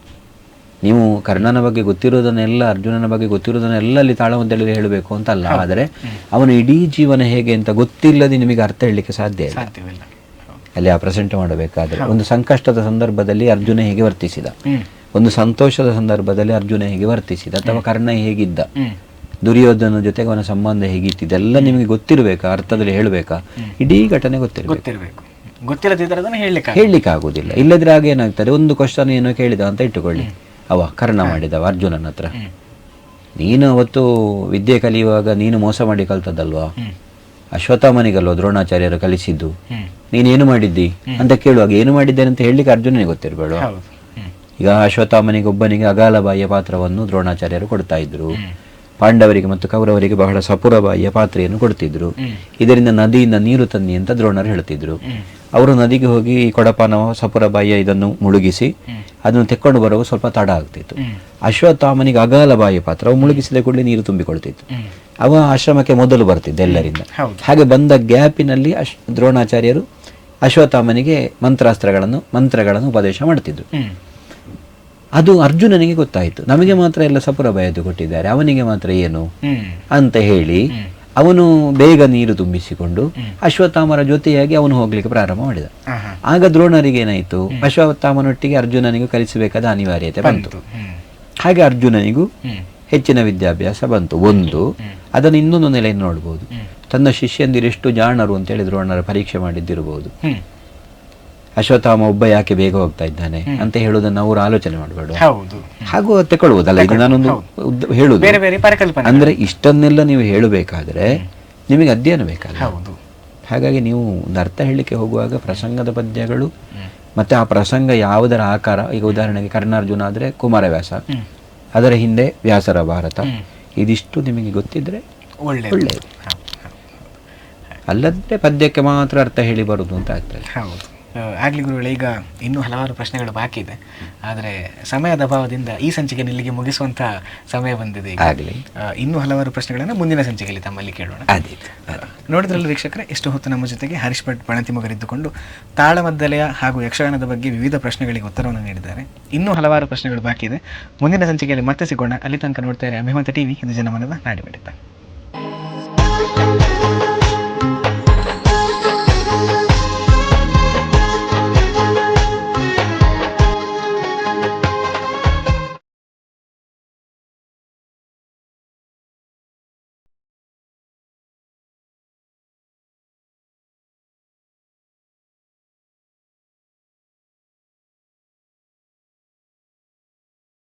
ನೀವು ಕರ್ಣನ ಬಗ್ಗೆ ಗೊತ್ತಿರೋದನ್ನೆಲ್ಲ ಅರ್ಜುನನ ಬಗ್ಗೆ ಗೊತ್ತಿರೋದನ್ನೆಲ್ಲ ಅಲ್ಲಿ ತಾಳಮದ್ದಳೆಯಲ್ಲಿ ಹೇಳಬೇಕು ಅಂತ ಅಲ್ಲ. ಆದರೆ ಅವನ ಇಡೀ ಜೀವನ ಹೇಗೆ ಅಂತ ಗೊತ್ತಿಲ್ಲದೆ ನಿಮಗೆ ಅರ್ಥ ಹೇಳಲಿಕ್ಕೆ ಸಾಧ್ಯ ಇಲ್ಲ. ಸಾಧ್ಯವಿಲ್ಲ. ಹೌದು. ಅಲ್ಲಿ ಆ ಪ್ರೆಸೆಂಟ್ ಮಾಡಬೇಕಾದ್ರೆ ಒಂದು ಸಂಕಷ್ಟದ ಸಂದರ್ಭದಲ್ಲಿ ಅರ್ಜುನ ಹೇಗೆ ವರ್ತಿಸಿದ? ಹ್ಮ್. ಒಂದು ಸಂತೋಷದ ಸಂದರ್ಭದಲ್ಲಿ ಅರ್ಜುನ ಹೇಗೆ ವರ್ತಿಸಿದ? ಅಥವಾ ಕರ್ಣ ಹೇಗಿದ್ದ? ಹ್ಮ್. ದುರ್ಯೋಧನ ಜೊತೆಗೆ ಅವನ ಸಂಬಂಧ ಹೇಗಿತ್ತು? ಇದೆಲ್ಲ ನಿಮಗೆ ಗೊತ್ತಿರಬೇಕಾ? ಅರ್ಥದಲ್ಲಿ ಹೇಳಬೇಕಾ? ಇಡೀ ಘಟನೆ ಗೊತ್ತಿರಬೇಕು. ಗೊತ್ತಿರಬೇಕು. ಗೊತ್ತಿಲ್ಲದಿದ್ದರೆ ಅದನ್ನು ಹೇಳಲಿಕ್ಕೆ ಹೇಳಲಿಕ್ಕೆ ಆಗುದಿಲ್ಲ. ಇಲ್ಲದ್ರೆ ಆಗ ಏನಾಗ್ತದೆ? ಒಂದು ಕ್ವಶನ್ ಏನೋ ಕೇಳಿದ ಅಂತ ಇಟ್ಟುಕೊಳ್ಳಿ. ಅವ ಕರ್ಣ ಮಾಡಿದವ ಅರ್ಜುನನ ಹತ್ರ. ನೀನು ಅವತ್ತು ವಿದ್ಯೆ ಕಲಿಯುವಾಗ ನೀನು ಮೋಸ ಮಾಡಿ ಕಲ್ತದ್ದಲ್ವಾ? ಅಶ್ವತ್ಥಾಮನಿಗಲ್ವ ದ್ರೋಣಾಚಾರ್ಯರು ಕಲಿಸಿದ್ದು. ನೀನೇನು ಮಾಡಿದ್ದಿ? ಅಂತ ಕೇಳುವಾಗ ಏನು ಮಾಡಿದ್ದೇನೆ ಅಂತ ಹೇಳಲಿಕ್ಕೆ ಅರ್ಜುನನಿಗೆ ಗೊತ್ತಿರಬೇಡ. ಈಗ ಅಶ್ವತ್ಥಾಮನಿಗೆ ಒಬ್ಬನಿಗೆ ಅಗಾಲಬಾಯಿಯ ಪಾತ್ರವನ್ನು ದ್ರೋಣಾಚಾರ್ಯರು ಕೊಡ್ತಾ ಇದ್ರು. ಪಾಂಡವರಿಗೆ ಮತ್ತು ಕೌರವರಿಗೆ ಬಹಳ ಸಪುರಬಾಯಿಯ ಪಾತ್ರೆಯನ್ನು ಕೊಡ್ತಿದ್ರು. ಇದರಿಂದ ನದಿಯಿಂದ ನೀರು ತನ್ನಿ ಅಂತ ದ್ರೋಣರು ಹೇಳ್ತಿದ್ರು. ಅವರು ನದಿಗೆ ಹೋಗಿ ಈ ಕೊಡಪಾನ ಸಪುರಬಾಯಿಯ ಇದನ್ನು ಮುಳುಗಿಸಿ ಅದನ್ನು ತೆಕ್ಕೊಂಡು ಬರುವ ಸ್ವಲ್ಪ ತಡ ಆಗ್ತಿತ್ತು. ಅಶ್ವತ್ಥಾಮನಿಗೆ ಅಗಾಲಬಾಯಿಯ ಪಾತ್ರ ಅವು ಮುಳುಗಿಸಿದ ಕೂಡಲೇ ನೀರು ತುಂಬಿಕೊಳ್ತಿತ್ತು. ಅವ ಆಶ್ರಮಕ್ಕೆ ಮೊದಲು ಬರ್ತಿದ್ದ ಎಲ್ಲರಿಂದ. ಹಾಗೆ ಬಂದ ಗ್ಯಾಪಿನಲ್ಲಿ ಅಶ್ ದ್ರೋಣಾಚಾರ್ಯರು ಅಶ್ವತ್ಥಾಮನಿಗೆ ಮಂತ್ರಾಸ್ತ್ರಗಳನ್ನು ಮಂತ್ರಗಳನ್ನು ಉಪದೇಶ ಮಾಡ್ತಿದ್ರು. ಅದು ಅರ್ಜುನನಿಗೆ ಗೊತ್ತಾಯಿತು. ನಮಗೆ ಮಾತ್ರ ಎಲ್ಲ ಸಪುರ ಬಯದು ಕೊಟ್ಟಿದ್ದಾರೆ. ಅವನಿಗೆ ಮಾತ್ರ ಏನು? ಅಂತ ಹೇಳಿ ಅವನು ಬೇಗ ನೀರು ತುಂಬಿಸಿಕೊಂಡು ಅಶ್ವತ್ಥಾಮರ ಜೊತೆಯಾಗಿ ಅವನು ಹೋಗ್ಲಿಕ್ಕೆ ಪ್ರಾರಂಭ ಮಾಡಿದ. ಆಗ ದ್ರೋಣರಿಗೆ ಏನಾಯ್ತು? ಅಶ್ವತ್ಥಾಮನೊಟ್ಟಿಗೆ ಅರ್ಜುನನಿಗೂ ಕಲಿಸಬೇಕಾದ ಅನಿವಾರ್ಯತೆ ಬಂತು. ಹಾಗೆ ಅರ್ಜುನನಿಗೂ ಹೆಚ್ಚಿನ ವಿದ್ಯಾಭ್ಯಾಸ ಬಂತು. ಒಂದು ಅದನ್ನು ಇನ್ನೊಂದು ನೆಲೆಯನ್ನು ನೋಡಬಹುದು ತನ್ನ ಶಿಷ್ಯಂದಿರೆಷ್ಟು ಜಾಣರು ಅಂತೇಳಿ ದ್ರೋಣರ ಪರೀಕ್ಷೆ ಮಾಡಿದ್ದಿರಬಹುದು. ಅಶ್ವತ್ಥಾಮ ಒಬ್ಬ ಯಾಕೆ ಬೇಗ ಹೋಗ್ತಾ ಇದ್ದಾನೆ ಅಂತ ಹೇಳುವುದನ್ನು ಅವರು ಆಲೋಚನೆ ಮಾಡಬೇಡ. ಹಾಗೂ ತಕೊಳ್ಳುವುದಲ್ಲ ಇದು ನಾನೊಂದು ಹೇಳುದು. ಅಂದ್ರೆ ಇಷ್ಟನ್ನೆಲ್ಲ ನೀವು ಹೇಳಬೇಕಾದ್ರೆ ನಿಮಗೆ ಅಧ್ಯಯನ ಬೇಕಲ್ಲ ಹಾಗಾಗಿ ನೀವು ಒಂದು ಅರ್ಥ ಹೇಳಲಿಕ್ಕೆ ಹೋಗುವಾಗ ಪ್ರಸಂಗದ ಪದ್ಯಗಳು ಮತ್ತೆ ಆ ಪ್ರಸಂಗ ಯಾವುದರ ಆಕಾರ ಈಗ ಉದಾಹರಣೆಗೆ ಕರ್ಣಾರ್ಜುನ ಆದರೆ ಕುಮಾರವ್ಯಾಸ ಅದರ ಹಿಂದೆ ವ್ಯಾಸರ ಭಾರತ. ಇದಿಷ್ಟು ನಿಮಗೆ ಗೊತ್ತಿದ್ರೆ ಒಳ್ಳೆ ಒಳ್ಳೆಯದು ಅಲ್ಲದ್ರೆ ಪದ್ಯಕ್ಕೆ ಮಾತ್ರ ಅರ್ಥ ಹೇಳಿ ಬರುದು ಅಂತ ಆಗ್ತದೆ. ಆಗ್ಲಿ ಗುರುಗಳು ಈಗ ಇನ್ನೂ ಹಲವಾರು ಪ್ರಶ್ನೆಗಳು ಬಾಕಿ ಇದೆ. ಆದರೆ ಸಮಯದ ಅಭಾವದಿಂದ ಈ ಸಂಚಿಕೆ ಇಲ್ಲಿಗೆ ಮುಗಿಸುವಂತ ಸಮಯ ಬಂದಿದೆ ಆಗಲಿ. ಇನ್ನೂ ಹಲವಾರು ಪ್ರಶ್ನೆಗಳನ್ನು ಮುಂದಿನ ಸಂಚಿಕೆಯಲ್ಲಿ ತಮ್ಮಲ್ಲಿ ಕೇಳೋಣ. ನೋಡಿದ್ರಲ್ಲಿ ಅದೇ. ನೋಡಿದ್ರಲ್ಲ ವೀಕ್ಷಕರೇ ಎಷ್ಟು ಹೊತ್ತು ನಮ್ಮ ಜೊತೆಗೆ ಹರೀಶ್ ಭಟ್ ಪಣತಿಮಗರಿದ್ದುಕೊಂಡು ತಾಳಮದ್ದಲೆಯ ಹಾಗೂ ಯಕ್ಷಗಾನದ ಬಗ್ಗೆ ವಿವಿಧ ಪ್ರಶ್ನೆಗಳಿಗೆ ಉತ್ತರವನ್ನು ನೀಡಿದ್ದಾರೆ. ಇನ್ನೂ ಹಲವಾರು ಪ್ರಶ್ನೆಗಳು ಬಾಕಿ ಇದೆ. ಮುಂದಿನ ಸಂಚಿಕೆಯಲ್ಲಿ ಮತ್ತೆ ಸಿಗೋಣ. ಅಲ್ಲಿ ತನಕ ನೋಡ್ತಾ ಇರಿ ಅಭಿಮತ ಟಿವಿ. ಇದು ಜನಮನದ ನಾಡಿಮಿಡಿತ.